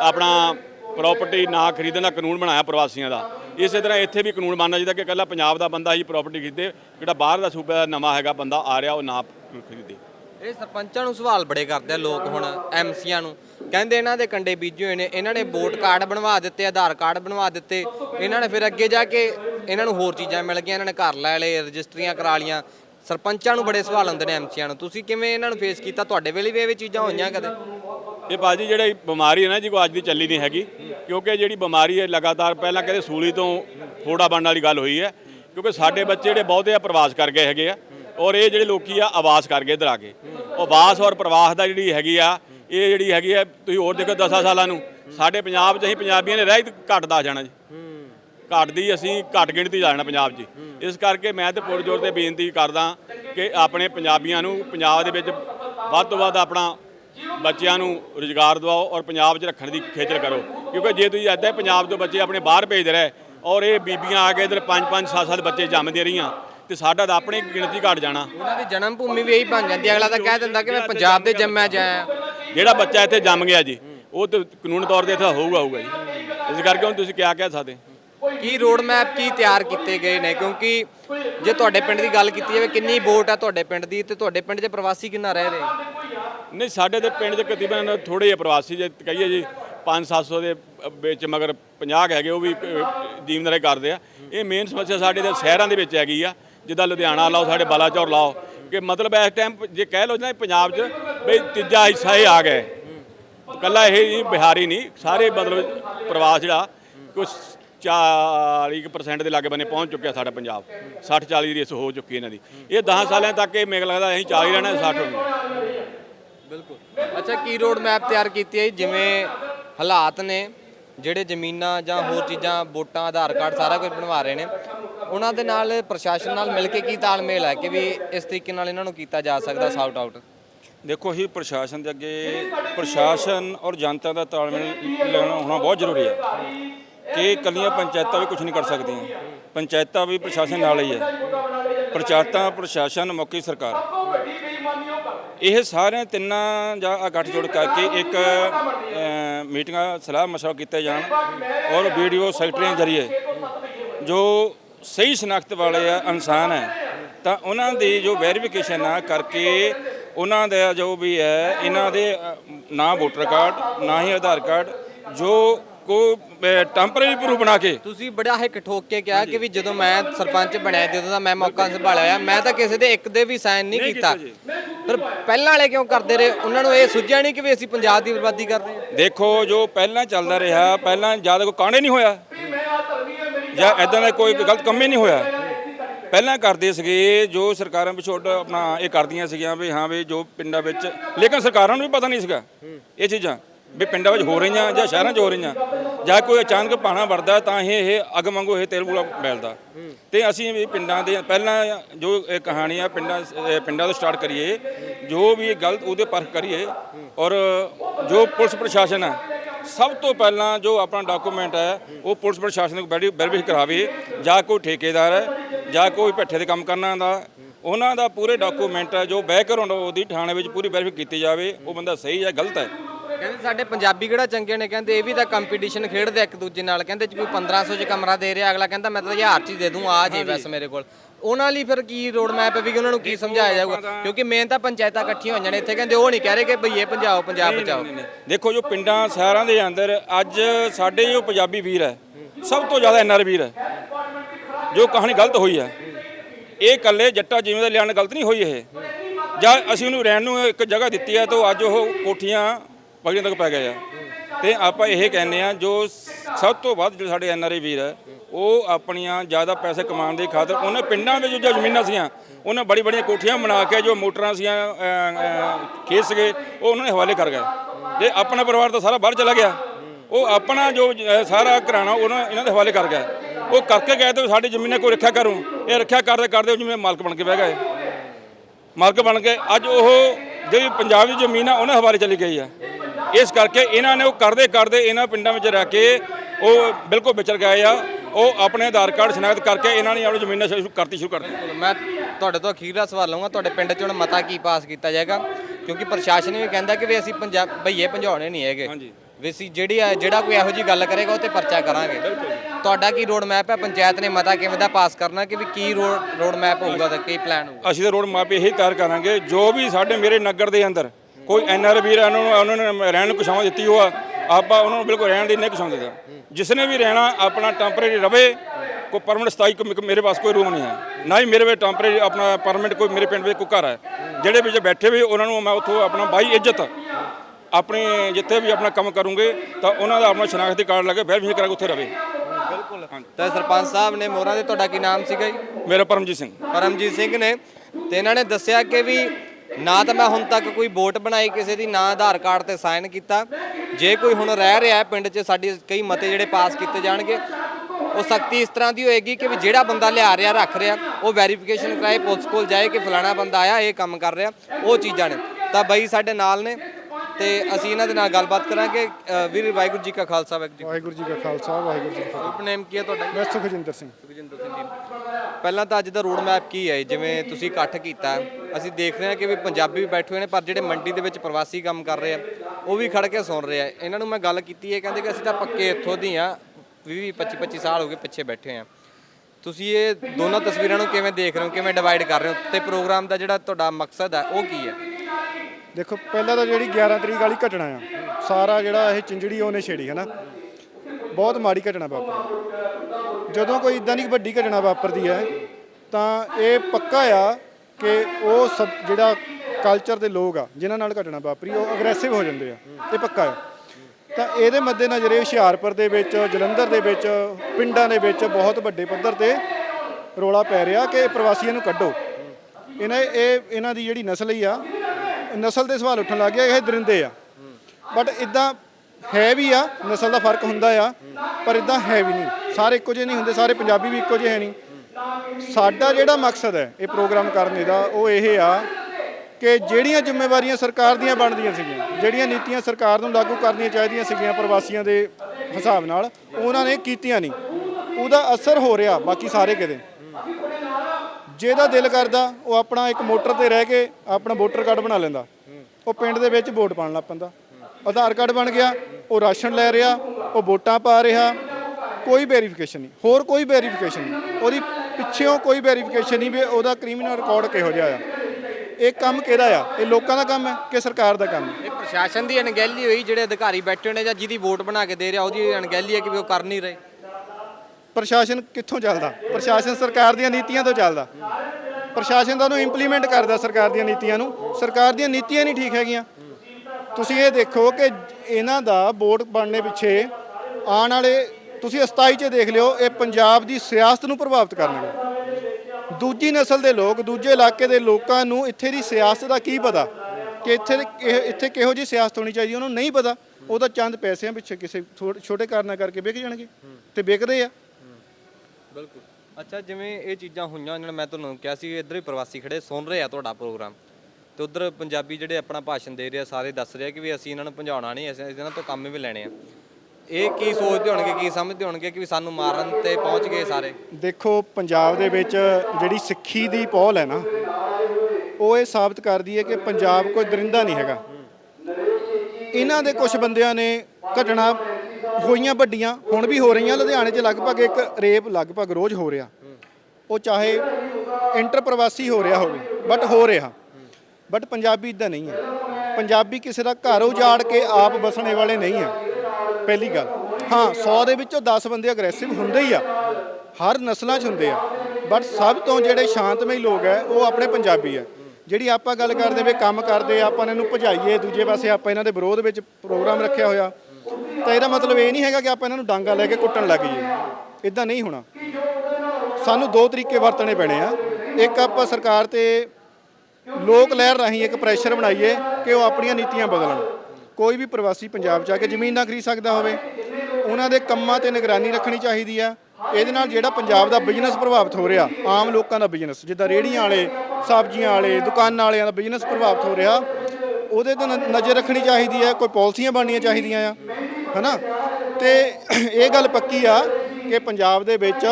ਆਪਣਾ ਪ੍ਰਾਪਰਟੀ ਨਾ ਖਰੀਦਣ ਦਾ ਕਾਨੂੰਨ ਬਣਾਇਆ ਪ੍ਰਵਾਸੀਆਂ ਦਾ। ਇਸੇ ਤਰ੍ਹਾਂ ਇੱਥੇ ਵੀ ਕਾਨੂੰਨ ਬਣਨਾ ਚਾਹੀਦਾ ਕਿ ਇਕੱਲਾ ਪੰਜਾਬ ਦਾ ਬੰਦਾ ਹੀ ਪ੍ਰਾਪਰਟੀ ਖਰੀਦੇ, ਜਿਹੜਾ ਬਾਹਰ ਦਾ ਸੂਬੇ ਦਾ ਨਵਾਂ ਹੈਗਾ, ਬੰਦਾ ਆ ਰਿਹਾ, ਉਹ ਨਾ ਖਰੀਦੇ। ਇਹ ਸਰਪੰਚਾਂ ਨੂੰ ਸਵਾਲ ਬੜੇ ਕਰਦੇ ਆ ਲੋਕ ਹੁਣ ਐਮਸੀਆਂ ਨੂੰ। ਕਹਿੰਦੇ ਇਹਨਾਂ ਦੇ ਕੰਡੇ ਬੀਜੇ ਹੋਏ ਨੇ, ਇਹਨਾਂ ਨੇ ਵੋਟ ਕਾਰਡ ਬਣਵਾ ਦਿੱਤੇ, ਆਧਾਰ ਕਾਰਡ ਬਣਵਾ ਦਿੱਤੇ। ਇਹਨਾਂ ਨੇ ਫਿਰ ਅੱਗੇ ਜਾ ਕੇ ਇਹਨਾਂ ਨੂੰ ਹੋਰ ਚੀਜ਼ਾਂ ਮਿਲ ਗਈਆਂ, ਇਹਨਾਂ ਨੇ ਘਰ ਲੈ ਲਏ, ਰਜਿਸਟਰੀਆਂ ਕਰਾ ਲੀਆਂ ਸਰਪੰਚਾਂ ਨੂੰ ਬੜੇ ਸਵਾਲ ਆਉਂਦੇ ਨੇ ਐਮਸੀਆਂ ਨੂੰ। ਤੁਸੀਂ ਕਿਵੇਂ ਇਹਨਾਂ ਨੂੰ ਫੇਸ ਕੀਤਾ? ਤੁਹਾਡੇ ਵੇਲੇ ਵੀ ਇਹ ਚੀਜ਼ਾਂ ਹੋਈਆਂ ਕਦੇ? ਇਹ ਬਾਜੀ ਜਿਹੜੀ ਬਿਮਾਰੀ ਹੈ ਨਾ ਜੀ ਕੋਈ ਅੱਜ ਦੀ ਚੱਲੀ ਨਹੀਂ ਹੈਗੀ। ਕਿਉਂਕਿ ਜਿਹੜੀ ਬਿਮਾਰੀ ਹੈ, ਲਗਾਤਾਰ ਪਹਿਲਾਂ ਕਹਿੰਦੇ ਸੂਲੀ ਤੋਂ ਫੋੜਾ ਬਣਨ ਵਾਲੀ ਗੱਲ ਹੋਈ ਹੈ। ਕਿਉਂਕਿ ਸਾਡੇ ਬੱਚੇ ਜਿਹੜੇ ਬਹੁਤੇ ਆ, ਪ੍ਰਵਾਸ ਕਰ ਗਏ ਹੈਗੇ ਆ। ਔਰ ਇਹ ਜਿਹੜੇ ਲੋਕੀ ਆ ਆਵਾਸ ਕਰ ਗਏ ਇੱਧਰ ਆ ਕੇ। ਉਹ ਆਵਾਸ ਔਰ ਪ੍ਰਵਾਸ ਦਾ ਜਿਹੜੀ ਹੈਗੀ ਆ, ਇਹ ਜਿਹੜੀ ਹੈਗੀ ਆ, ਤੁਸੀਂ ਹੋਰ ਦੇਖੋ 10 ਸਾਲਾਂ ਨੂੰ। ਸਾਡੇ ਪੰਜਾਬ 'ਚ ਅਸੀਂ ਪੰਜਾਬੀਆਂ ਨੇ ਰਹਿ ਘਟਦਾ ਜਾਣਾ ਜੀ। ਘਟਦੀ ਅਸੀਂ ਘਟ ਗਿਣਤੀ ਜਾਣਾ ਪੰਜਾਬ 'ਚ। ਇਸ ਕਰਕੇ ਮੈਂ ਤੇ ਪੁਰਜੋਰ ਤੇ ਬੇਨਤੀ ਕਰਦਾ ਕਿ ਆਪਣੇ ਪੰਜਾਬੀਆਂ ਨੂੰ ਪੰਜਾਬ ਦੇ ਵਿੱਚ ਵੱਧ ਤੋਂ ਵੱਧ ਆਪਣਾ ਬੱਚਿਆਂ ਨੂੰ ਰੁਜ਼ਗਾਰ ਦਿਵਾਓ ਔਰ ਪੰਜਾਬ 'ਚ ਰੱਖਣ ਦੀ ਖੇਚਲ ਕਰੋ। ਕਿਉਂਕਿ ਜੇ ਤੁਸੀਂ ਇੱਦਾਂ ਪੰਜਾਬ ਤੋਂ ਬੱਚੇ ਆਪਣੇ ਬਾਹਰ ਭੇਜਦੇ ਰਹੇ ਔਰ ਇਹ ਬੀਬੀਆਂ ਆ ਕੇ ਇੱਧਰ 5-5 7-7 ਬੱਚੇ ਜੰਮਦੇ ਰਹੀਆਂ ਤੇ ਸਾਡਾ ਤਾਂ ਆਪਣੀ ਗਿਣਤੀ ਘਟ ਜਾਣਾ। ਉਹਨਾਂ ਦੀ ਜਨਮ ਭੂਮੀ ਵੀ ਇਹੀ ਬਣ ਜਾਂਦੀ ਅਗਲਾ ਤਾਂ ਕਹਿ ਦਿੰਦਾ ਕਿ ਮੈਂ ਪੰਜਾਬ ਦੇ ਜੰਮਿਆ ਜਾਇਆ ਜਿਹੜਾ ਬੱਚਾ ਇੱਥੇ ਜੰਮ ਗਿਆ ਜੀ ਉਹ ਤੇ ਕਾਨੂੰਨ ਤੌਰ ਤੇ ਇੱਥੇ ਹੋਊਗਾ ਹੋਊਗਾ ਜੀ। ਇਸ ਕਰਕੇ ਹੁਣ ਤੁਸੀਂ ਕਿਆ ਕਹਿ ਸਕਦੇ? ਕੀ ਰੋਡ ਮੈਪ ਕੀ ਤਿਆਰ ਕੀਤੇ ਗਏ ਨੇ? ਕਿਉਂਕਿ ਜੇ ਤੁਹਾਡੇ ਪਿੰਡ ਦੀ ਗੱਲ ਕੀਤੀ ਜਾਵੇ, ਕਿੰਨੀ ਵੋਟ ਆ ਤੁਹਾਡੇ ਪਿੰਡ ਦੀ ਤੇ ਤੁਹਾਡੇ ਪਿੰਡ 'ਚ ਪ੍ਰਵਾਸੀ ਕਿੰਨਾ ਰਹਿ ਰਹੇ ਨਹੀਂ, ਸਾਡੇ ਤੇ ਪਿੰਡ 'ਚ ਤਕਰੀਬਨ ਥੋੜੇ ਜਿਹੇ ਪ੍ਰਵਾਸੀ ਜੇ ਕਹੀਏ ਜੀ 5-700 ਦੇ ਵਿੱਚ ਮਗਰ 50 ਹੈਗੇ, ਉਹ ਵੀ ਜੀਵਨਦਾਰੇ ਕਰਦੇ ਆ। ਇਹ ਮੇਨ ਸਮੱਸਿਆ ਸਾਡੇ ਦੇ ਸ਼ਹਿਰਾਂ ਦੇ ਵਿੱਚ ਹੈਗੀ ਆ। ਜਿੱਦਾਂ ਲੁਧਿਆਣਾ ਲਾਓ, ਸਾਡੇ ਬਾਲਾਚੌਰ ਲਾਓ, ਕਿ ਮਤਲਬ ਇਸ ਟਾਈਮ ਜੇ ਕਹਿ ਲਓ ਨਾ ਪੰਜਾਬ 'ਚ ਬਈ ਤੀਜਾ ਹਿੱਸਾ ਇਹ ਆ ਗਿਆ ਕੱਲਾ ਇਹ ਹੀ ਬਿਹਾਰੀ ਨਹੀਂ, ਸਾਰੇ ਮਤਲਬ ਪ੍ਰਵਾਸ ਜਿਹੜਾ ਕੁਝ 40% ਦੇ ਲਾਗੇ ਬੰਨੇ ਪਹੁੰਚ ਚੁੱਕਿਆ ਸਾਡਾ ਪੰਜਾਬ। 60 40 ਦੀ ਰੇਸ ਹੋ ਚੁੱਕੀ ਇਹਨਾਂ ਦੀ। ਇਹ 10 ਸਾਲਾਂ ਤੱਕ ਇਹ ਮੈਨੂੰ ਲੱਗਦਾ ਅਸੀਂ 40 ਰਹਿਣਾ 60 ਹੋਣਾ ਬਿਲਕੁਲ। ਅੱਛਾ ਕੀ ਰੋਡ ਮੈਪ ਤਿਆਰ ਕੀਤੀ ਹੈ ਜਿਵੇਂ ਹਾਲਾਤ ਨੇ ਜਿਹੜੇ ਜ਼ਮੀਨਾਂ ਜਾਂ ਹੋਰ ਚੀਜ਼ਾਂ ਵੋਟਾਂ ਆਧਾਰ ਕਾਰਡ ਸਾਰਾ ਕੁਝ ਬਣਵਾ ਰਹੇ ਨੇ ਉਹਨਾਂ ਦੇ ਨਾਲ ਪ੍ਰਸ਼ਾਸਨ ਨਾਲ ਮਿਲ ਕੇ ਕੀ ਤਾਲਮੇਲ ਹੈ ਕਿ ਵੀ ਇਸ ਤਰੀਕੇ ਨਾਲ ਇਹਨਾਂ ਨੂੰ ਕੀਤਾ ਜਾ ਸਕਦਾ ਸਾਊਟ ਆਊਟ ਦੇਖੋ ਹੀ ਪ੍ਰਸ਼ਾਸਨ ਦੇ ਅੱਗੇ ਪ੍ਰਸ਼ਾਸਨ ਔਰ ਜਨਤਾ ਦਾ ਤਾਲਮੇਲ ਲੈਣਾ ਹੋਣਾ ਬਹੁਤ ਜ਼ਰੂਰੀ ਹੈ। ਕਿ ਇਕੱਲੀਆਂ ਪੰਚਾਇਤਾਂ ਵੀ ਕੁਝ ਨਹੀਂ ਕਰ ਸਕਦੀਆਂ। ਪੰਚਾਇਤਾਂ ਵੀ ਪ੍ਰਸ਼ਾਸਨ ਨਾਲ ਹੀ ਹੈ। ਪੰਚਾਇਤਾਂ ਪ੍ਰਸ਼ਾਸਨ, ਮੌਕੇ ਸਰਕਾਰ। ਇਹ ਸਾਰਿਆਂ ਤਿੰਨਾਂ ਜਾਂ ਆ ਗੱਠਜੋੜ ਕਰਕੇ ਇੱਕ ਮੀਟਿੰਗਾਂ, ਸਲਾਹ ਮਸ਼ਵਰਾ ਕੀਤੇ ਜਾਣ ਔਰ ਵੀਡੀਓ ਸੈਕਟਰੀਆਂ ਜ਼ਰੀਏ ਜੋ ਸਹੀ ਸ਼ਨਾਖਤ ਵਾਲੇ ਆ, ਇਨਸਾਨ ਹੈ, ਤਾਂ ਉਹਨਾਂ ਦੀ ਜੋ ਵੈਰੀਫਿਕੇਸ਼ਨ ਆ ਕਰਕੇ ਉਹਨਾਂ ਦਾ ਜੋ ਵੀ ਹੈ, ਇਹਨਾਂ ਦੇ ਨਾ ਵੋਟਰ ਕਾਰਡ, ਨਾ ਹੀ ਆਧਾਰ ਕਾਰਡ, ਜੋ ਕੋ ਟੈਂਪਰੇਰੀ ਪ੍ਰੂਫ ਬਣਾ ਕੇ। ਤੁਸੀਂ ਬੜਾ ਹੈ ਠੋਕ ਕੇ ਕਿਹਾ ਕਿ ਵੀ ਜਦੋਂ ਮੈਂ ਸਰਪੰਚ ਬਣਿਆ ਜਦੋਂ ਦਾ ਮੈਂ ਮੌਕਾ ਸੰਭਾਲਿਆ ਆ ਮੈਂ ਤਾਂ ਕਿਸੇ ਦੇ ਇੱਕ ਦੇ ਵੀ ਸਾਈਨ ਨਹੀਂ ਕੀਤਾ। ਪਰ ਪਹਿਲਾਂ ਵਾਲੇ ਕਿਉਂ ਕਰਦੇ ਰਹੇ? ਉਹਨਾਂ ਨੂੰ ਇਹ ਸੁਝਿਆ ਨਹੀਂ ਕਿ ਵੀ ਅਸੀਂ ਪੰਜਾਬ ਦੀ ਬਰਬਾਦੀ ਕਰ ਰਹੇ ਹਾਂ। ਦੇਖੋ ਜੋ ਪਹਿਲਾਂ ਚੱਲਦਾ ਰਿਹਾ ਪਹਿਲਾਂ ਜ਼ਿਆਦਾ ਕੋਈ ਕਾਂਡੇ ਨਹੀਂ ਹੋਇਆ ਜਾਂ ਐਦਾਂ ਦਾ ਕੋਈ ਗਲਤ ਕੰਮ ਹੀ ਨਹੀਂ ਹੋਇਆ। ਪਹਿਲਾਂ ਕਰਦੇ ਸੀਗੇ ਜੋ ਸਰਕਾਰਾਂ ਪਿਛੋੜ ਆਪਣਾ ਇਹ ਕਰਦੀਆਂ ਸੀਗੀਆਂ ਵੀ ਹਾਂ ਵੀ ਜੋ ਪਿੰਡਾਂ ਵਿੱਚ ਲੇਕਿਨ ਸਰਕਾਰਾਂ ਨੂੰ ਵੀ ਪਤਾ ਨਹੀਂ ਸੀਗਾ। ਇਹ ਚੀਜ਼ਾਂ। ਵੀ ਪਿੰਡਾਂ ਵਿੱਚ ਹੋ ਰਹੀਆਂ ਜਾਂ ਸ਼ਹਿਰਾਂ 'ਚ ਹੋ ਰਹੀਆਂ, ਜਾਂ ਕੋਈ ਅਚਾਨਕ ਪਾਣਾ ਵਰਦਾ ਤਾਂ ਇਹ ਇਹ ਅੱਗ ਵਾਂਗੂ ਇਹ ਤੇਲ ਪੂਰਾ ਬੈਲਦਾ। ਤੇ ਅਸੀਂ ਵੀ ਪਿੰਡਾਂ ਦੇ ਪਹਿਲਾਂ ਜੋ ਇਹ ਕਹਾਣੀ ਆ ਪਿੰਡਾਂ ਪਿੰਡਾਂ ਤੋਂ ਸਟਾਰਟ ਕਰੀਏ, ਜੋ ਵੀ ਗਲਤ ਉਹਦੇ ਪਰਖ ਕਰੀਏ ਔਰ ਜੋ ਪੁਲਿਸ ਪ੍ਰਸ਼ਾਸਨ ਹੈ, ਸਭ ਤੋਂ ਪਹਿਲਾਂ ਜੋ ਆਪਣਾ ਡਾਕੂਮੈਂਟ ਹੈ, ਉਹ ਪੁਲਿਸ ਪ੍ਰਸ਼ਾਸਨ ਨੂੰ ਵੈਰੀਫਾਈ ਕਰਾਵੇ, ਜਾਂ ਕੋਈ ਠੇਕੇਦਾਰ ਹੈ, ਜਾਂ ਕੋਈ ਭੱਠੇ ਦੇ ਕੰਮ ਕਰਨਾ ਦਾ ਉਹਨਾਂ ਦਾ ਪੂਰੇ ਡਾਕੂਮੈਂਟ ਹੈ ਜੋ ਬੈਕਗ੍ਰਾਉਂਡ ਉਹਦੀ ਥਾਣੇ ਵਿੱਚ ਪੂਰੀ ਵੈਰੀਫਾਈ ਕੀਤੀ ਜਾਵੇ, ਉਹ ਬੰਦਾ ਸਹੀ ਹੈ, ਗਲਤ ਹੈ। ਕਹਿੰਦੇ ਸਾਡੇ ਪੰਜਾਬੀ ਕਿਹੜਾ ਚੰਗੇ ਨੇ ਕਹਿੰਦੇ ਇਹ ਵੀ ਤਾਂ ਕੰਪੀਟੀਸ਼ਨ ਖੇਡਦੇ ਇੱਕ ਦੂਜੇ ਨਾਲ ਕਹਿੰਦੇ ਜੇ ਕੋਈ 1500 ਚ ਕਮਰਾ ਦੇ ਰਿਹਾ ਅਗਲਾ ਕਹਿੰਦਾ ਮੈਂ ਤਾਂ 1000 ਚ ਹੀ ਦੇ ਦੂੰ ਆ ਜੇ ਬਸ ਮੇਰੇ ਕੋਲ। ਉਹਨਾਂ ਲਈ ਫਿਰ ਕੀ ਰੋਡ ਮੈਪ ਹੈ ਵੀ ਉਹਨਾਂ ਨੂੰ ਕੀ ਸਮਝਾਇਆ ਜਾਊਗਾ? ਕਿਉਂਕਿ ਮੇਨ ਤਾਂ ਪੰਚਾਇਤਾਂ ਇਕੱਠੀਆਂ ਹੋਈਆਂ ਨੇ ਇੱਥੇ ਕਹਿੰਦੇ ਉਹ ਨਹੀਂ ਕਹਿ ਰਹੇ ਕਿ ਭਈਏ ਪੰਜਾਓ ਪੰਜਾਬ ਬਚਾਓ। ਦੇਖੋ ਜੋ ਪਿੰਡਾਂ ਸ਼ਹਿਰਾਂ ਦੇ ਅੰਦਰ ਅੱਜ ਸਾਡੇ ਜੋ ਪੰਜਾਬੀ ਵੀਰ ਹੈ ਸਭ ਤੋਂ ਜ਼ਿਆਦਾ ਐਨਆਰ ਵੀਰ ਹੈ ਜੋ ਕਹਾਣੀ ਗਲਤ ਹੋਈ ਹੈ। ਇਹ ਇਕੱਲੇ ਜੱਟਾ ਜਿਵੇਂ ਦਾ ਲਿਆਣ ਗਲਤ ਨਹੀਂ ਹੋਈ ਇਹ। ਜਾਂ ਅਸੀਂ ਉਹਨੂੰ ਰਹਿਣ ਨੂੰ ਇੱਕ ਜਗ੍ਹਾ ਦਿੱਤੀ ਹੈ ਤਾਂ ਅੱਜ ਉਹ ਕੋਠੀਆਂ ਪਗੜੀਆਂ ਤੱਕ ਪੈ ਗਏ ਆ। ਤੇ ਆਪਾਂ ਇਹ ਕਹਿੰਦੇ ਆ, ਜੋ ਸਭ ਤੋਂ ਵੱਧ ਜਿਹੜੇ ਸਾਡੇ ਐੱਨ ਆਰ ਆਈ ਵੀਰ ਹੈ ਉਹ ਆਪਣੀਆਂ ਜ਼ਿਆਦਾ ਪੈਸੇ ਕਮਾਉਣ ਦੀ ਖਾਤਰ ਉਹਨਾਂ ਪਿੰਡਾਂ ਵਿੱਚ ਜੋ ਜ਼ਮੀਨਾਂ ਸੀਆਂ, ਉਹਨਾਂ ਬੜੀ ਬੜੀਆਂ ਕੋਠੀਆਂ ਬਣਾ ਕੇ ਜੋ ਮੋਟਰਾਂ ਸੀਆਂ ਖੇਤ ਸੀਗੇ, ਉਹ ਉਹਨਾਂ ਨੇ ਹਵਾਲੇ ਕਰ ਗਏ। ਜੇ ਆਪਣਾ ਪਰਿਵਾਰ ਤਾਂ ਸਾਰਾ ਬਾਹਰ ਚਲਾ ਗਿਆ। ਉਹ ਆਪਣਾ ਜੋ ਸਾਰਾ ਘਰਾਣਾ, ਉਹਨਾਂ, ਇਹਨਾਂ ਦੇ ਹਵਾਲੇ ਕਰ ਗਿਆ ਉਹ ਕਰਕੇ ਗਏ ਤੇ ਸਾਡੀ ਜ਼ਮੀਨਾਂ ਕੋਈ ਰੱਖਿਆ ਕਰੂੰ। ਇਹ ਰੱਖਿਆ ਕਰਦੇ ਕਰਦੇ ਉਹ ਜਿਵੇਂ ਮਾਲਕ ਬਣ ਕੇ ਬਹਿ ਗਏ। ਮਾਲਕ ਬਣ ਕੇ ਅੱਜ ਉਹ ਜਿਹੜੀ ਪੰਜਾਬ ਦੀ ਜ਼ਮੀਨ ਆ, ਉਹਨਾਂ ਹਵਾਲੇ ਚਲੀ ਗਈ ਆ। ਇਸ ਕਰਕੇ ਇਹਨਾਂ ਨੇ ਉਹ ਕਰਦੇ ਕਰਦੇ ਇਹਨਾਂ ਪਿੰਡਾਂ ਵਿੱਚ ਰਹਿ ਕੇ ਉਹ ਬਿਲਕੁਲ ਵਿਚਰ ਗਏ ਆ। ਉਹ ਆਪਣੇ ਆਧਾਰ ਕਾਰਡ ਸ਼ਨਾਖਤ ਕਰਕੇ ਇਹਨਾਂ ਨੇ ਆਪਣੀ ਜ਼ਮੀਨਾਂ ਸ਼ੁਰੂ ਕਰਤੀ ਸ਼ੁਰੂ ਕਰਤੀ ਮੈਂ ਤੁਹਾਡੇ ਤੋਂ ਅਖੀਰਲਾ ਸਵਾਲ ਲਵਾਂਗਾ ਤੁਹਾਡੇ ਪਿੰਡ 'ਚ ਹੁਣ ਮਤਾ ਕੀ ਪਾਸ ਕੀਤਾ ਜਾਏਗਾ? ਕਿਉਂਕਿ ਪ੍ਰਸ਼ਾਸਨ ਵੀ ਕਹਿੰਦਾ ਕਿ ਵੀ ਅਸੀਂ ਪੰਜਾਬ ਭਈਏ ਭੰਜਾਉਣੇ ਨਹੀਂ ਹੈਗੇ। ਹਾਂਜੀ। ਵੀ ਅਸੀਂ ਜਿਹੜੀ ਆ- ਜਿਹੜਾ ਕੋਈ ਇਹੋ ਜੀ ਗੱਲ ਕਰੇਗਾ ਉਹ ਤੇ ਪਰਚਾ ਕਰਾਂਗੇ। ਤੁਹਾਡਾ ਕੀ ਰੋਡ ਮੈਪ ਹੈ? ਪੰਚਾਇਤ ਨੇ ਮਤਾ ਕਿਵੇਂ ਦਾ ਪਾਸ ਕਰਨਾ ਕਿ ਵੀ ਕੀ ਰੋਡ ਰੋਡ ਮੈਪ ਹੋਊਗਾ ਤੇ ਕੀ ਪਲਾਨ ਹੋਊਗਾ? ਅਸੀਂ ਤਾਂ ਰੋਡ ਮਾਪ ਇਹੀ ਤਿਆਰ ਕਰਾਂਗੇ ਜੋ ਵੀ ਸਾਡੇ ਮੇਰੇ ਨਗਰ ਦੇ ਅੰਦਰ ਕੋਈ ਐਨਆਰ ਵੀਰ ਆ, ਉਹਨਾਂ ਨੂੰ ਉਹਨਾਂ ਨੇ ਰਹਿਣ ਨੂੰ ਕੁਛਾਂ ਦਿੱਤੀ ਹੋਆ ਆਪਾਂ ਉਹਨਾਂ ਨੂੰ ਬਿਲਕੁਲ ਰਹਿਣ ਦੀ ਨਹੀਂ ਕੁਛਾਂ ਦਿੱਤਾ ਜਿਸਨੇ ਵੀ ਰਹਿਣਾ ਆਪਣਾ ਟੈਂਪਰੇਰੀ ਰਵੇ ਕੋਈ ਪਰਮਨੈਂਟ ਸਥਾਈ ਮੇਰੇ ਪਾਸ ਕੋਈ ਰੂਮ ਨਹੀਂ ਹੈ। ਨਾ ਹੀ ਮੇਰੇ ਵਿੱਚ ਟੈਂਪਰੇਰੀ ਆਪਣਾ ਪਰਮਨੈਂਟ ਕੋਈ ਮੇਰੇ ਪਿੰਡ ਵਿੱਚ ਕੋਈ ਘਰ ਹੈ। ਜਿਹੜੇ ਵਿੱਚ ਬੈਠੇ ਵੀ ਉਹਨਾਂ ਨੂੰ ਮੈਂ ਉੱਥੋਂ ਆਪਣਾ ਬਾਈ ਇੱਜ਼ਤ ਆਪਣੇ ਜਿੱਥੇ ਵੀ ਆਪਣਾ ਕੰਮ ਕਰੂੰਗੇ ਤਾਂ ਉਹਨਾਂ ਦਾ ਆਪਣਾ ਸ਼ਨਾਖਤੀ ਕਾਰਡ ਲੱਗੇ ਵੈਰੀਫਾਈ ਕਰਾਂਗੇ ਉੱਥੇ ਰਵੇ। ਤਾਂ ਸਰਪੰਚ ਸਾਹਿਬ ਨੇ ਮੋਹਰਾਂ ਦੇ ਤੁਹਾਡਾ ਕੀ ਨਾਮ ਸੀਗਾ ਜੀ? ਮੇਰਾ ਪਰਮਜੀਤ ਸਿੰਘ। ਪਰਮਜੀਤ ਸਿੰਘ ਨੇ ਤੇ ਇਹਨਾਂ ਨੇ ਦੱਸਿਆ ਕਿ ਵੀ ਨਾ ਤਾਂ ਮੈਂ ਹੁਣ ਤੱਕ ਕੋਈ ਵੋਟ ਬਣਾਈ ਕਿਸੇ ਦੀ, ਨਾ ਆਧਾਰ ਕਾਰਡ ਤੇ ਸਾਈਨ ਕੀਤਾ। ਜੇ ਕੋਈ ਹੁਣ ਰਹਿ ਰਿਹਾ ਹੈ ਪਿੰਡ 'ਚ, ਸਾਡੀ ਕਈ ਮਤੇ ਜਿਹੜੇ ਪਾਸ ਕੀਤੇ ਜਾਣਗੇ, ਉਹ ਸਖਤੀ ਇਸ ਤਰ੍ਹਾਂ ਦੀ ਹੋਏਗੀ ਕਿ ਵੀ ਜਿਹੜਾ ਬੰਦਾ ਲਿਆ ਰਿਹਾ, ਰੱਖ ਰਿਹਾ, ਉਹ ਵੈਰੀਫਿਕੇਸ਼ਨ ਕਰਾਏ, ਪੁਲਿਸ ਕੋਲ ਜਾਏ ਕਿ ਫਲਾਣਾ ਬੰਦਾ ਆਇਆ, ਇਹ ਕੰਮ ਕਰ ਰਿਹਾ, ਉਹ ਚੀਜ਼ਾਂ ਨੇ। ਤਾਂ ਬਈ ਸਾਡੇ ਨਾਲ ਨੇ ਤੇ ਅਸੀਂ ਇਹਨਾਂ ਦੇ ਨਾਲ ਗੱਲਬਾਤ ਕਰਾਂਗੇ। ਅ, ਵੀਰ ਵਾਹਿਗੁਰੂ ਜੀ ਕਾ ਖਾਲਸਾ ਵਾਹਿਗੁਰੂ ਜੀ ਵਾਹਿਗੁਰੂ ਜੀ ਕਾ ਖਾਲਸਾ ਵਾਹਿਗੁਰੂ ਜੀ ਕੀ ਫਤਿਹ। ਕੀ ਨੇਮ ਕੀ ਹੈ ਤੁਹਾਡਾ ਮੈਂ ਸੁਖਜਿੰਦਰ ਸਿੰਘ। ਸੁਖਜਿੰਦਰ ਸਿੰਘ ਜੀ। ਪਹਿਲਾਂ ਤਾਂ ਅੱਜ ਦਾ ਰੋਡ ਮੈਪ ਕੀ ਹੈ? ਜਿਵੇਂ ਤੁਸੀਂ ਇਕੱਠ ਕੀਤਾ ਅਸੀਂ ਦੇਖ ਰਹੇ ਹਾਂ ਕਿ ਵੀ ਪੰਜਾਬੀ ਵੀ ਬੈਠੇ ਹੋਏ ਨੇ ਪਰ ਜਿਹੜੇ ਮੰਡੀ ਦੇ ਵਿੱਚ ਪ੍ਰਵਾਸੀ ਕੰਮ ਕਰ ਰਹੇ ਆ ਉਹ ਵੀ ਖੜ ਕੇ ਸੁਣ ਰਹੇ ਆ। ਇਹਨਾਂ ਨੂੰ ਮੈਂ ਗੱਲ ਕੀਤੀ ਹੈ ਕਹਿੰਦੇ ਕਿ ਅਸੀਂ ਤਾਂ ਪੱਕੇ ਇੱਥੋਂ ਦੀ ਆ 20 25 25 ਸਾਲ ਹੋ ਗਏ ਪਿੱਛੇ ਬੈਠੇ ਆ ਤੁਸੀਂ ਇਹ ਦੋਨੋਂ ਤਸਵੀਰਾਂ ਨੂੰ ਕਿਵੇਂ ਦੇਖ ਰਹੇ ਹੋ ਕਿਵੇਂ ਡਿਵਾਈਡ ਕਰ ਰਹੇ ਹੋ? ਤੇ ਪ੍ਰੋਗਰਾਮ ਦਾ ਜਿਹੜਾ ਤੁਹਾਡਾ ਮਕਸਦ ਹੈ ਉਹ ਕੀ ਹੈ? ਦੇਖੋ, ਪਹਿਲਾਂ ਤਾਂ ਜਿਹੜੀ 11 ਤਰੀਕ ਵਾਲੀ ਘਟਨਾ ਆ, ਸਾਰਾ ਜਿਹੜਾ ਇਹ ਚਿੰਜੜੀ ਉਹਨੇ ਛੇੜੀ ਹੈ ਨਾ ਬਹੁਤ ਮਾੜੀ ਘਟਨਾ ਵਾਪਰੀ। ਜਦੋਂ ਕੋਈ ਇਦਾਂ ਦੀ ਵੱਡੀ ਘਟਨਾ ਵਾਪਰਦੀ ਹੈ, ਤਾਂ ਇਹ ਪੱਕਾ ਆ ਕਿ ਉਹ ਸਭ ਜਿਹੜਾ ਕਲਚਰ ਦੇ ਲੋਕ ਆ, ਜਿਨ੍ਹਾਂ ਨਾਲ ਘਟਨਾ ਵਾਪਰੀ, ਉਹ ਅਗਰੈਸਿਵ ਹੋ ਜਾਂਦੇ ਆ। ਇਹ ਪੱਕਾ ਆ। ਤਾਂ ਇਹਦੇ ਮੱਦੇ ਨਜ਼ਰ ਇਹ ਹੁਸ਼ਿਆਰਪੁਰ ਦੇ ਵਿੱਚ, ਜਲੰਧਰ ਦੇ ਵਿੱਚ, ਪਿੰਡਾਂ ਦੇ ਵਿੱਚ ਬਹੁਤ ਵੱਡੇ ਪੱਧਰ ਤੇ ਰੋਲਾ ਪੈ ਰਿਹਾ ਕਿ ਪ੍ਰਵਾਸੀਆਂ ਨੂੰ ਕੱਢੋ। ਇਹਨਾਂ, ਇਹ, ਇਹਨਾਂ ਦੀ ਜਿਹੜੀ ਨਸਲ ਹੀ ਆ ਨਸਲ ਦੇ ਸਵਾਲ ਉੱਠਣ ਲੱਗ ਗਿਆ, ਇਹ ਦਰਿੰਦੇ ਆ। ਬਟ ਇਦਾਂ ਹੈ ਵੀ ਆ, ਨਸਲ ਦਾ ਫ਼ਰਕ ਹੁੰਦਾ ਆ, ਪਰ ਇਦਾਂ ਹੈ ਵੀ ਨਹੀਂ। ਸਾਰੇ ਇੱਕੋ ਜਿਹੇ ਨਹੀਂ ਹੁੰਦੇ, ਸਾਰੇ ਪੰਜਾਬੀ ਵੀ ਇੱਕੋ ਜਿਹੇ ਹੈ ਨਹੀਂ। ਸਾਡਾ ਜਿਹੜਾ ਮਕਸਦ ਹੈ, ਇਹ ਪ੍ਰੋਗਰਾਮ ਕਰਨ ਦਾ, ਉਹ ਇਹ ਆ ਕਿ ਜਿਹੜੀਆਂ ਜ਼ਿੰਮੇਵਾਰੀਆਂ ਸਰਕਾਰ ਦੀਆਂ ਬਣਦੀਆਂ ਸੀਗੀਆਂ, ਜਿਹੜੀਆਂ ਨੀਤੀਆਂ ਸਰਕਾਰ ਨੂੰ ਲਾਗੂ ਕਰਨੀਆਂ ਚਾਹੀਦੀਆਂ ਸੀਗੀਆਂ ਪ੍ਰਵਾਸੀਆਂ ਦੇ ਹਿਸਾਬ ਨਾਲ, ਉਹਨਾਂ ਨੇ ਕੀਤੀਆਂ ਨਹੀਂ। ਉਹਦਾ ਅਸਰ ਹੋ ਰਿਹਾ ਬਾਕੀ ਸਾਰੇ ਕਿਤੇ। ਜਿਹਦਾ ਦਿਲ ਕਰਦਾ ਉਹ ਆਪਣਾ ਇੱਕ ਮੋਟਰ ਤੇ ਰਹਿ ਕੇ ਆਪਣਾ ਵੋਟਰ ਕਾਰਡ ਬਣਾ ਲੈਂਦਾ। ਉਹ ਪਿੰਡ ਦੇ ਵਿੱਚ ਵੋਟ ਪਾਉਣ ਲੱਗ ਪੈਂਦਾ ਆਧਾਰ ਕਾਰਡ ਬਣ ਗਿਆ, ਉਹ ਰਾਸ਼ਨ ਲੈ ਰਿਹਾ, ਉਹ ਵੋਟਾਂ ਪਾ ਰਿਹਾ, ਕੋਈ ਵੈਰੀਫਿਕੇਸ਼ਨ ਨਹੀਂ। ਹੋਰ ਕੋਈ ਵੈਰੀਫਿਕੇਸ਼ਨ ਨਹੀਂ। ਉਹਦੀ ਪਿੱਛੇੋਂ ਕੋਈ ਵੈਰੀਫਿਕੇਸ਼ਨ ਨਹੀਂ ਵੀ ਉਹਦਾ ਕ੍ਰਿਮੀਨਲ ਰਿਕਾਰਡ ਕਿਹੋ ਜਿਹਾ ਆ। ਇਹ ਕੰਮ ਕਿਹਦਾ ਆ? ਇਹ ਲੋਕਾਂ ਦਾ ਕੰਮ ਹੈ ਕਿ ਸਰਕਾਰ ਦਾ ਕੰਮ? ਹੈ ਇਹ ਪ੍ਰਸ਼ਾਸਨ ਦੀ ਅਣਗਹਿਲੀ ਹੋਈ, ਜਿਹੜੇ ਅਧਿਕਾਰੀ ਬੈਠੇ ਨੇ ਜਾਂ ਜਿਹਦੀ ਵੋਟ ਬਣਾ ਕੇ ਦੇ ਰਿਹਾ, ਉਹਦੀ ਅਣਗਹਿਲੀ ਹੈ ਕਿ ਵੀ ਉਹ ਕਰ ਨਹੀਂ ਰਹੇ। ਪ੍ਰਸ਼ਾਸਨ ਕਿੱਥੋਂ ਚੱਲਦਾ? ਪ੍ਰਸ਼ਾਸਨ ਸਰਕਾਰ ਦੀਆਂ ਨੀਤੀਆਂ ਤੋਂ ਚੱਲਦਾ। ਪ੍ਰਸ਼ਾਸਨ ਤਾਂ ਉਹਨੂੰ ਇੰਪਲੀਮੈਂਟ ਕਰਦਾ ਸਰਕਾਰ ਦੀਆਂ ਨੀਤੀਆਂ ਨੂੰ। ਸਰਕਾਰ ਦੀਆਂ ਨੀਤੀਆਂ ਨਹੀਂ ਠੀਕ ਹੈਗੀਆਂ। ਤੁਸੀਂ ਇਹ ਦੇਖੋ ਕਿ ਇਹਨਾਂ ਦਾ ਵੋਟ ਬਣਨੇ ਪਿੱਛੇ ਆਉਣ ਵਾਲੇ, ਤੁਸੀਂ 27 ਚ ਦੇਖ ਲਿਓ, ਇਹ ਪੰਜਾਬ ਦੀ ਸਿਆਸਤ ਨੂੰ ਪ੍ਰਭਾਵਿਤ ਕਰਨਗੇ। ਦੂਜੀ ਨਸਲ ਦੇ ਲੋਕ, ਦੂਜੇ ਇਲਾਕੇ ਦੇ ਲੋਕਾਂ ਨੂੰ ਇੱਥੇ ਦੀ ਸਿਆਸਤ ਦਾ ਕੀ ਪਤਾ? ਕਿ ਇੱਥੇ ਇੱਥੇ ਕਿਹੋ ਜਿਹੀ ਸਿਆਸਤ ਹੋਣੀ ਚਾਹੀਦੀ, ਉਹਨੂੰ ਨਹੀਂ ਪਤਾ। ਉਹ ਤਾਂ ਚੰਦ ਪੈਸਿਆਂ ਪਿੱਛੇ ਕਿਸੇ ਥੋ- ਛੋਟੇ ਕਾਰਨਾਂ ਕਰਕੇ ਵਿਕ ਜਾਣਗੇ ਤੇ ਵਿਕਦੇ ਆ। ਬਿਲਕੁਲ। ਅੱਛਾ, ਜਿਵੇਂ ਇਹ ਚੀਜ਼ਾਂ ਹੋਈਆਂ ਉਹਨਾਂ ਮੈਂ ਤੁਹਾਨੂੰ ਕਿਹਾ ਸੀ, ਇੱਧਰ ਹੀ ਪ੍ਰਵਾਸੀ ਖੜੇ ਸੁਣ ਰਹੇ ਆ ਤੁਹਾਡਾ ਪ੍ਰੋਗਰਾਮ। ਤੇ ਉਧਰ ਪੰਜਾਬੀ ਜਿਹੜੇ ਆਪਣਾ ਭਾਸ਼ਣ ਦੇ ਰਹੇ ਆ, ਸਾਰੇ ਦੱਸ ਰਹੇ ਆ ਕਿ ਵੀ ਅਸੀਂ ਇਹਨਾਂ ਨੂੰ ਭਜਾਉਣਾ ਨਹੀਂ, ਅਸੀਂ ਇਹਨਾਂ ਤੋਂ ਕੰਮ ਵੀ ਲੈਣੇ ਆ। ਇਹ ਕੀ ਸੋਚਦੇ ਹੋਣਗੇ, ਕੀ ਸਮਝਦੇ ਹੋਣਗੇ ਕਿ ਵੀ ਸਾਨੂੰ ਮਾਰਨ ਤੇ ਪਹੁੰਚ ਗਏ ਸਾਰੇ? ਦੇਖੋ, ਪੰਜਾਬ ਦੇ ਵਿੱਚ ਜਿਹੜੀ ਸਿੱਖੀ ਦੀ ਪੌਲ ਹੈ ਨਾ, ਉਹ ਇਹ ਸਾਬਤ ਕਰਦੀ ਹੈ ਕਿ ਪੰਜਾਬ ਕੋਈ ਦਰਿੰਦਾ ਨਹੀਂ ਹੈਗਾ। ਇਹਨਾਂ ਦੇ ਕੁਝ ਬੰਦਿਆਂ ਨੇ ਘਟਨਾ ਹੋਈਆਂ ਵੱਡੀਆਂ ਹੁਣ ਵੀ ਹੋ ਰਹੀਆਂ। ਲੁਧਿਆਣੇ 'ਚ ਲਗਭਗ ਇੱਕ ਰੇਪ ਲਗਭਗ ਰੋਜ਼ ਹੋ ਰਿਹਾ। ਉਹ ਚਾਹੇ ਇੰਟਰ ਪ੍ਰਵਾਸੀ ਹੋ ਰਿਹਾ ਹੋਵੇ ਬਟ ਹੋ ਰਿਹਾ। ਬਟ ਪੰਜਾਬੀ ਇਦਾਂ ਨਹੀਂ ਹੈ। ਪੰਜਾਬੀ ਕਿਸੇ ਦਾ ਘਰ ਉਜਾੜ ਕੇ ਆਪ ਬਸਣੇ ਵਾਲੇ ਨਹੀਂ ਆ ਪਹਿਲੀ ਗੱਲ। ਹਾਂ 100 ਦੇ ਵਿੱਚੋਂ 10 ਬੰਦੇ ਅਗਰੈਸਿਵ ਹੁੰਦੇ ਹੀ ਆ। ਹਰ ਨਸਲਾਂ 'ਚ ਹੁੰਦੇ ਆ। ਬਟ ਸਭ ਤੋਂ ਜਿਹੜੇ ਸ਼ਾਂਤਮਈ ਲੋਕ ਹੈ, ਉਹ ਆਪਣੇ ਪੰਜਾਬੀ ਆ ਜਿਹੜੀ ਆਪਾਂ ਗੱਲ ਕਰਦੇ ਵੇ ਕੰਮ ਕਰਦੇ, ਆਪਾਂ ਇਹਨਾਂ ਨੂੰ ਭਜਾਈਏ, ਦੂਜੇ ਪਾਸੇ ਆਪਾਂ ਇਹਨਾਂ ਦੇ ਵਿਰੋਧ ਵਿੱਚ ਪ੍ਰੋਗਰਾਮ ਰੱਖਿਆ ਹੋਇਆ। ਤਾਂ ਇਹਦਾ ਮਤਲਬ ਇਹ ਨਹੀਂ ਹੈਗਾ ਕਿ ਆਪਾਂ ਇਹਨਾਂ ਨੂੰ ਡਾਂਗਾ ਲੈ ਕੇ ਕੁੱਟਣ ਲੱਗ ਜਾਈਏ। ਇਦਾਂ ਨਹੀਂ ਹੋਣਾ। ਸਾਨੂੰ ਦੋ ਤਰੀਕੇ ਵਰਤਣੇ ਪੈਣੇ ਆ। ਇੱਕ ਆਪਾਂ ਸਰਕਾਰ ਤੇ ਲੋਕ ਲਹਿਰ ਰਾਹੀਂ ਇੱਕ ਪ੍ਰੈਸ਼ਰ ਬਣਾਈਏ ਕਿ ਉਹ ਆਪਣੀਆਂ ਨੀਤੀਆਂ ਬਦਲਣ। ਕੋਈ ਵੀ ਪ੍ਰਵਾਸੀ ਪੰਜਾਬ 'ਚ ਆ ਕੇ ਜ਼ਮੀਨ ਨਾ ਖਰੀਦ ਸਕਦਾ ਹੋਵੇ। ਉਹਨਾਂ ਦੇ ਕੰਮਾਂ ਤੇ ਨਿਗਰਾਨੀ ਰੱਖਣੀ ਚਾਹੀਦੀ ਆ। ਇਹਦੇ ਨਾਲ ਜਿਹੜਾ ਪੰਜਾਬ ਦਾ ਬਿਜ਼ਨਸ ਪ੍ਰਭਾਵਿਤ ਹੋ ਰਿਹਾ, ਆਮ ਲੋਕਾਂ ਦਾ ਬਿਜ਼ਨਸ ਜਿੱਦਾਂ ਰੇਹੜੀਆਂ ਵਾਲੇ, ਸਬਜ਼ੀਆਂ ਵਾਲੇ, ਦੁਕਾਨਾਂ ਵਾਲਿਆਂ ਦਾ ਬਿਜ਼ਨਸ ਪ੍ਰਭਾਵਿਤ ਹੋ ਰਿਹਾ ਉਹਦੇ ਤੇ ਨ- ਨਜ਼ਰ ਰੱਖਣੀ ਚਾਹੀਦੀ ਹੈ, ਕੋਈ ਪਾਲਿਸੀਆਂ ਬਣਨੀਆਂ ਚਾਹੀਦੀਆਂ ਆ, ਹਨਾ? ਤੇ ਇਹ ਗੱਲ ਪੱਕੀ ਆ ਕਿ ਪੰਜਾਬ ਦੇ ਵਿੱਚ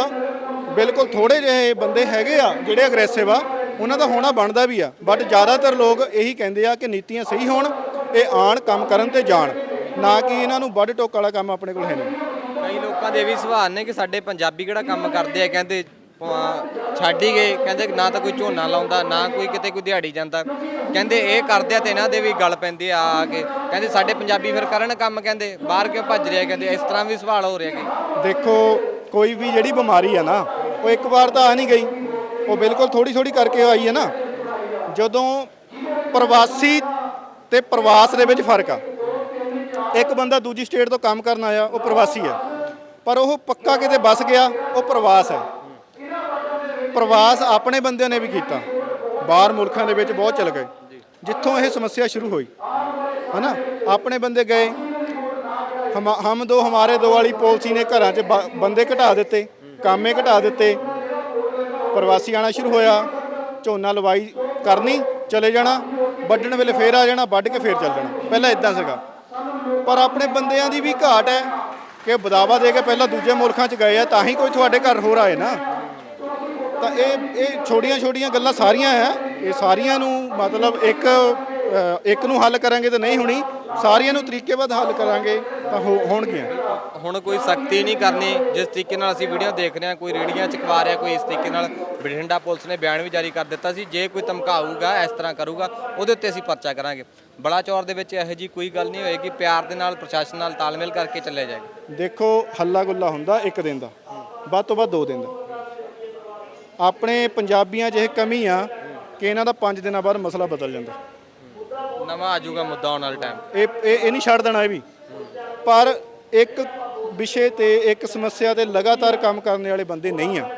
ਬਿਲਕੁਲ ਥੋੜੇ ਜਿਹੇ ਬੰਦੇ ਹੈਗੇ ਆ ਜਿਹੜੇ ਅਗਰੈਸਿਵ ਆ, ਉਹਨਾਂ ਦਾ ਹੋਣਾ ਬਣਦਾ ਵੀ ਆ। ਬਟ ਜ਼ਿਆਦਾਤਰ ਲੋਕ ਇਹੀ ਕਹਿੰਦੇ ਆ ਕਿ ਨੀਤੀਆਂ ਸਹੀ ਹੋਣ, ਇਹ ਆਣ, ਕੰਮ ਕਰਨ ਤੇ ਜਾਣ। ਨਾ ਕਿ ਇਹਨਾਂ ਨੂੰ ਵੱਢ ਟੋਕ ਵਾਲਾ ਕੰਮ ਆਪਣੇ ਕੋਲ ਹੈ ਨਹੀਂ। ਕਈ ਲੋਕਾਂ ਦੇ ਇਹ ਵੀ ਸਵਾਲ ਨੇ ਕਿ ਸਾਡੇ ਪੰਜਾਬੀ ਕਿਹੜਾ ਕੰਮ ਕਰਦੇ ਆ, ਕਹਿੰਦੇ ਪ- ਛੱਡ ਹੀ ਗਏ। ਕਹਿੰਦੇ ਨਾ ਤਾਂ ਕੋਈ ਝੋਨਾ ਲਾਉਂਦਾ, ਨਾ ਕੋਈ ਕਿਤੇ ਕੋਈ ਦਿਹਾੜੀ ਜਾਂਦਾ। ਕਹਿੰਦੇ ਇਹ ਕਰਦੇ ਆ ਤੇ ਇਹਨਾਂ ਦੇ ਵੀ ਗੱਲ ਪੈਂਦੀ ਆ ਆ ਕੇ। ਕਹਿੰਦੇ ਸਾਡੇ ਪੰਜਾਬੀ ਫਿਰ ਕਰਨ ਕੰਮ ਕਹਿੰਦੇ, ਬਾਹਰ ਕਿਉਂ ਭੱਜ ਰਿਹਾ ਕਹਿੰਦੇ, ਇਸ ਤਰ੍ਹਾਂ ਵੀ ਸਵਾਲ ਹੋ ਰਿਹਾ ਕਿ। ਦੇਖੋ, ਕੋਈ ਵੀ ਜਿਹੜੀ ਬਿਮਾਰੀ ਆ ਨਾ, ਉਹ ਇੱਕ ਵਾਰ ਤਾਂ ਆ ਨਹੀਂ ਗਈ। ਉਹ ਬਿਲਕੁਲ ਥੋੜੀ ਥੋੜੀ ਕਰਕੇ ਆਈ ਹੈ ਨਾ। ਜਦੋਂ ਪ੍ਰਵਾਸੀ ਤੇ ਪ੍ਰਵਾਸ ਦੇ ਵਿੱਚ ਫ਼ਰਕ ਆ। ਇੱਕ ਬੰਦਾ ਦੂਜੀ ਸਟੇਟ ਤੋਂ ਕੰਮ ਕਰਨ ਆਇਆ, ਉਹ ਪ੍ਰਵਾਸੀ ਹੈ। ਪਰ ਉਹ ਪੱਕਾ ਕਿਤੇ ਬਸ ਗਿਆ, ਉਹ ਪ੍ਰਵਾਸ ਹੈ। ਪ੍ਰਵਾਸ ਆਪਣੇ ਬੰਦਿਆਂ ਨੇ ਵੀ ਕੀਤਾ। ਬਾਹਰ ਮੁਲਕਾਂ ਦੇ ਵਿੱਚ ਬਹੁਤ ਚਲ ਗਏ। ਜਿੱਥੋਂ ਇਹ ਸਮੱਸਿਆ ਸ਼ੁਰੂ ਹੋਈ, ਹਨਾ? ਆਪਣੇ ਬੰਦੇ ਗਏ। ਹਮ ਹਮ ਦੋ, ਹਮਾਰੇ ਦੋ ਵਾਲੀ ਪਾਲਿਸੀ ਨੇ ਘਰਾਂ 'ਚ ਬ- ਬੰਦੇ ਘਟਾ ਦਿੱਤੇ, ਕਾਮੇ ਘਟਾ ਦਿੱਤੇ। ਪ੍ਰਵਾਸੀ ਆਣਾ ਸ਼ੁਰੂ ਹੋਇਆ। ਝੋਨਾ ਲਵਾਈ ਕਰਨੀ, ਚਲੇ ਜਾਣਾ। ਵੱਢਣ ਵੇਲੇ ਫੇਰ ਆ ਜਾਣਾ, ਵੱਢ ਕੇ ਫੇਰ ਚੱਲ ਜਾਣਾ। ਪਹਿਲਾਂ ਇਦਾਂ ਸੀਗਾ। ਪਰ ਆਪਣੇ ਬੰਦਿਆਂ ਦੀ ਵੀ ਘਾਟ ਹੈ ਕਿ ਬਦਾਵਾ ਦੇ ਕੇ ਪਹਿਲਾਂ ਦੂਜੇ ਮੁਲਕਾਂ 'ਚ ਗਏ ਆ, ਤਾਂ ਹੀ ਕੋਈ ਤੁਹਾਡੇ ਘਰ ਹੋਰ ਆਏ ਨਾ। ਤਾਂ ਇਹ ਇਹ ਛੋਟੀਆਂ ਛੋਟੀਆਂ ਗੱਲਾਂ ਸਾਰੀਆਂ ਆ ਇਹ ਸਾਰੀਆਂ ਨੂੰ ਮਤਲਬ ਇੱਕ ਇੱਕ ਨੂੰ ਹੱਲ ਕਰਾਂਗੇ ਤਾਂ ਨਹੀਂ ਹੋਣੀ ਸਾਰੀਆਂ ਨੂੰ ਤਰੀਕੇਬੱਧ ਹੱਲ ਕਰਾਂਗੇ ਤਾਂ ਹੋ- ਹੋਣਗੀਆਂ। ਹੁਣ ਕੋਈ ਸਖਤੀ ਨਹੀਂ ਕਰਨੀ ਜਿਸ ਤਰੀਕੇ ਨਾਲ ਅਸੀਂ ਵੀਡੀਓ ਦੇਖ ਰਹੇ ਹਾਂ ਕੋਈ ਰੇੜੀਆਂ ਚਕਵਾ ਰਿਹਾ ਕੋਈ ਇਸ ਤਰੀਕੇ ਨਾਲ ਬਠਿੰਡਾ ਪੁਲਿਸ ਨੇ ਬਿਆਨ ਵੀ ਜਾਰੀ ਕਰ ਦਿੱਤਾ ਸੀ। ਜੇ ਕੋਈ ਧਮਕਾਊਗਾ ਇਸ ਤਰ੍ਹਾਂ ਕਰੂਗਾ ਉਹਦੇ ਉੱਤੇ ਅਸੀਂ ਪਰਚਾ ਕਰਾਂਗੇ। ਬੜਾ ਚੌਰ ਦੇ ਵਿੱਚ ਇਹੋ ਜੀ ਕੋਈ ਗੱਲ ਨਹੀਂ ਹੋਏਗੀ ਪਿਆਰ ਦੇ ਨਾਲ ਪ੍ਰਸ਼ਾਸਨ ਨਾਲ ਤਾਲਮੇਲ ਕਰਕੇ ਚੱਲਿਆ ਜਾਏਗਾ। ਦੇਖੋ ਹੱਲਾ ਗੁੱਲਾ ਹੁੰਦਾ ਇੱਕ ਦਿਨ ਦਾ ਵੱਧ ਤੋਂ ਵੱਧ ਦੋ ਦਿਨ ਦਾ। ਆਪਣੇ ਪੰਜਾਬੀਆਂ 'ਚ ਇਹ ਕਮੀ ਆ ਕਿ ਇਹਨਾਂ ਦਾ 5 ਦਿਨਾਂ ਬਾਅਦ ਮਸਲਾ ਬਦਲ ਜਾਂਦਾ। ਨਵਾਂ ਆ ਜਾਊਗਾ ਮੁੱਦਾ ਆਉਣ ਵਾਲੇ ਟਾਈਮ ਇਹ ਇਹ ਇਹ ਨਹੀਂ ਛੱਡ ਦੇਣਾ ਇਹ ਵੀ। ਪਰ ਇੱਕ ਵਿਸ਼ੇ ਤੇ ਇੱਕ ਸਮੱਸਿਆ ਤੇ ਲਗਾਤਾਰ ਕੰਮ ਕਰਨ ਵਾਲੇ ਬੰਦੇ ਨਹੀਂ ਆ।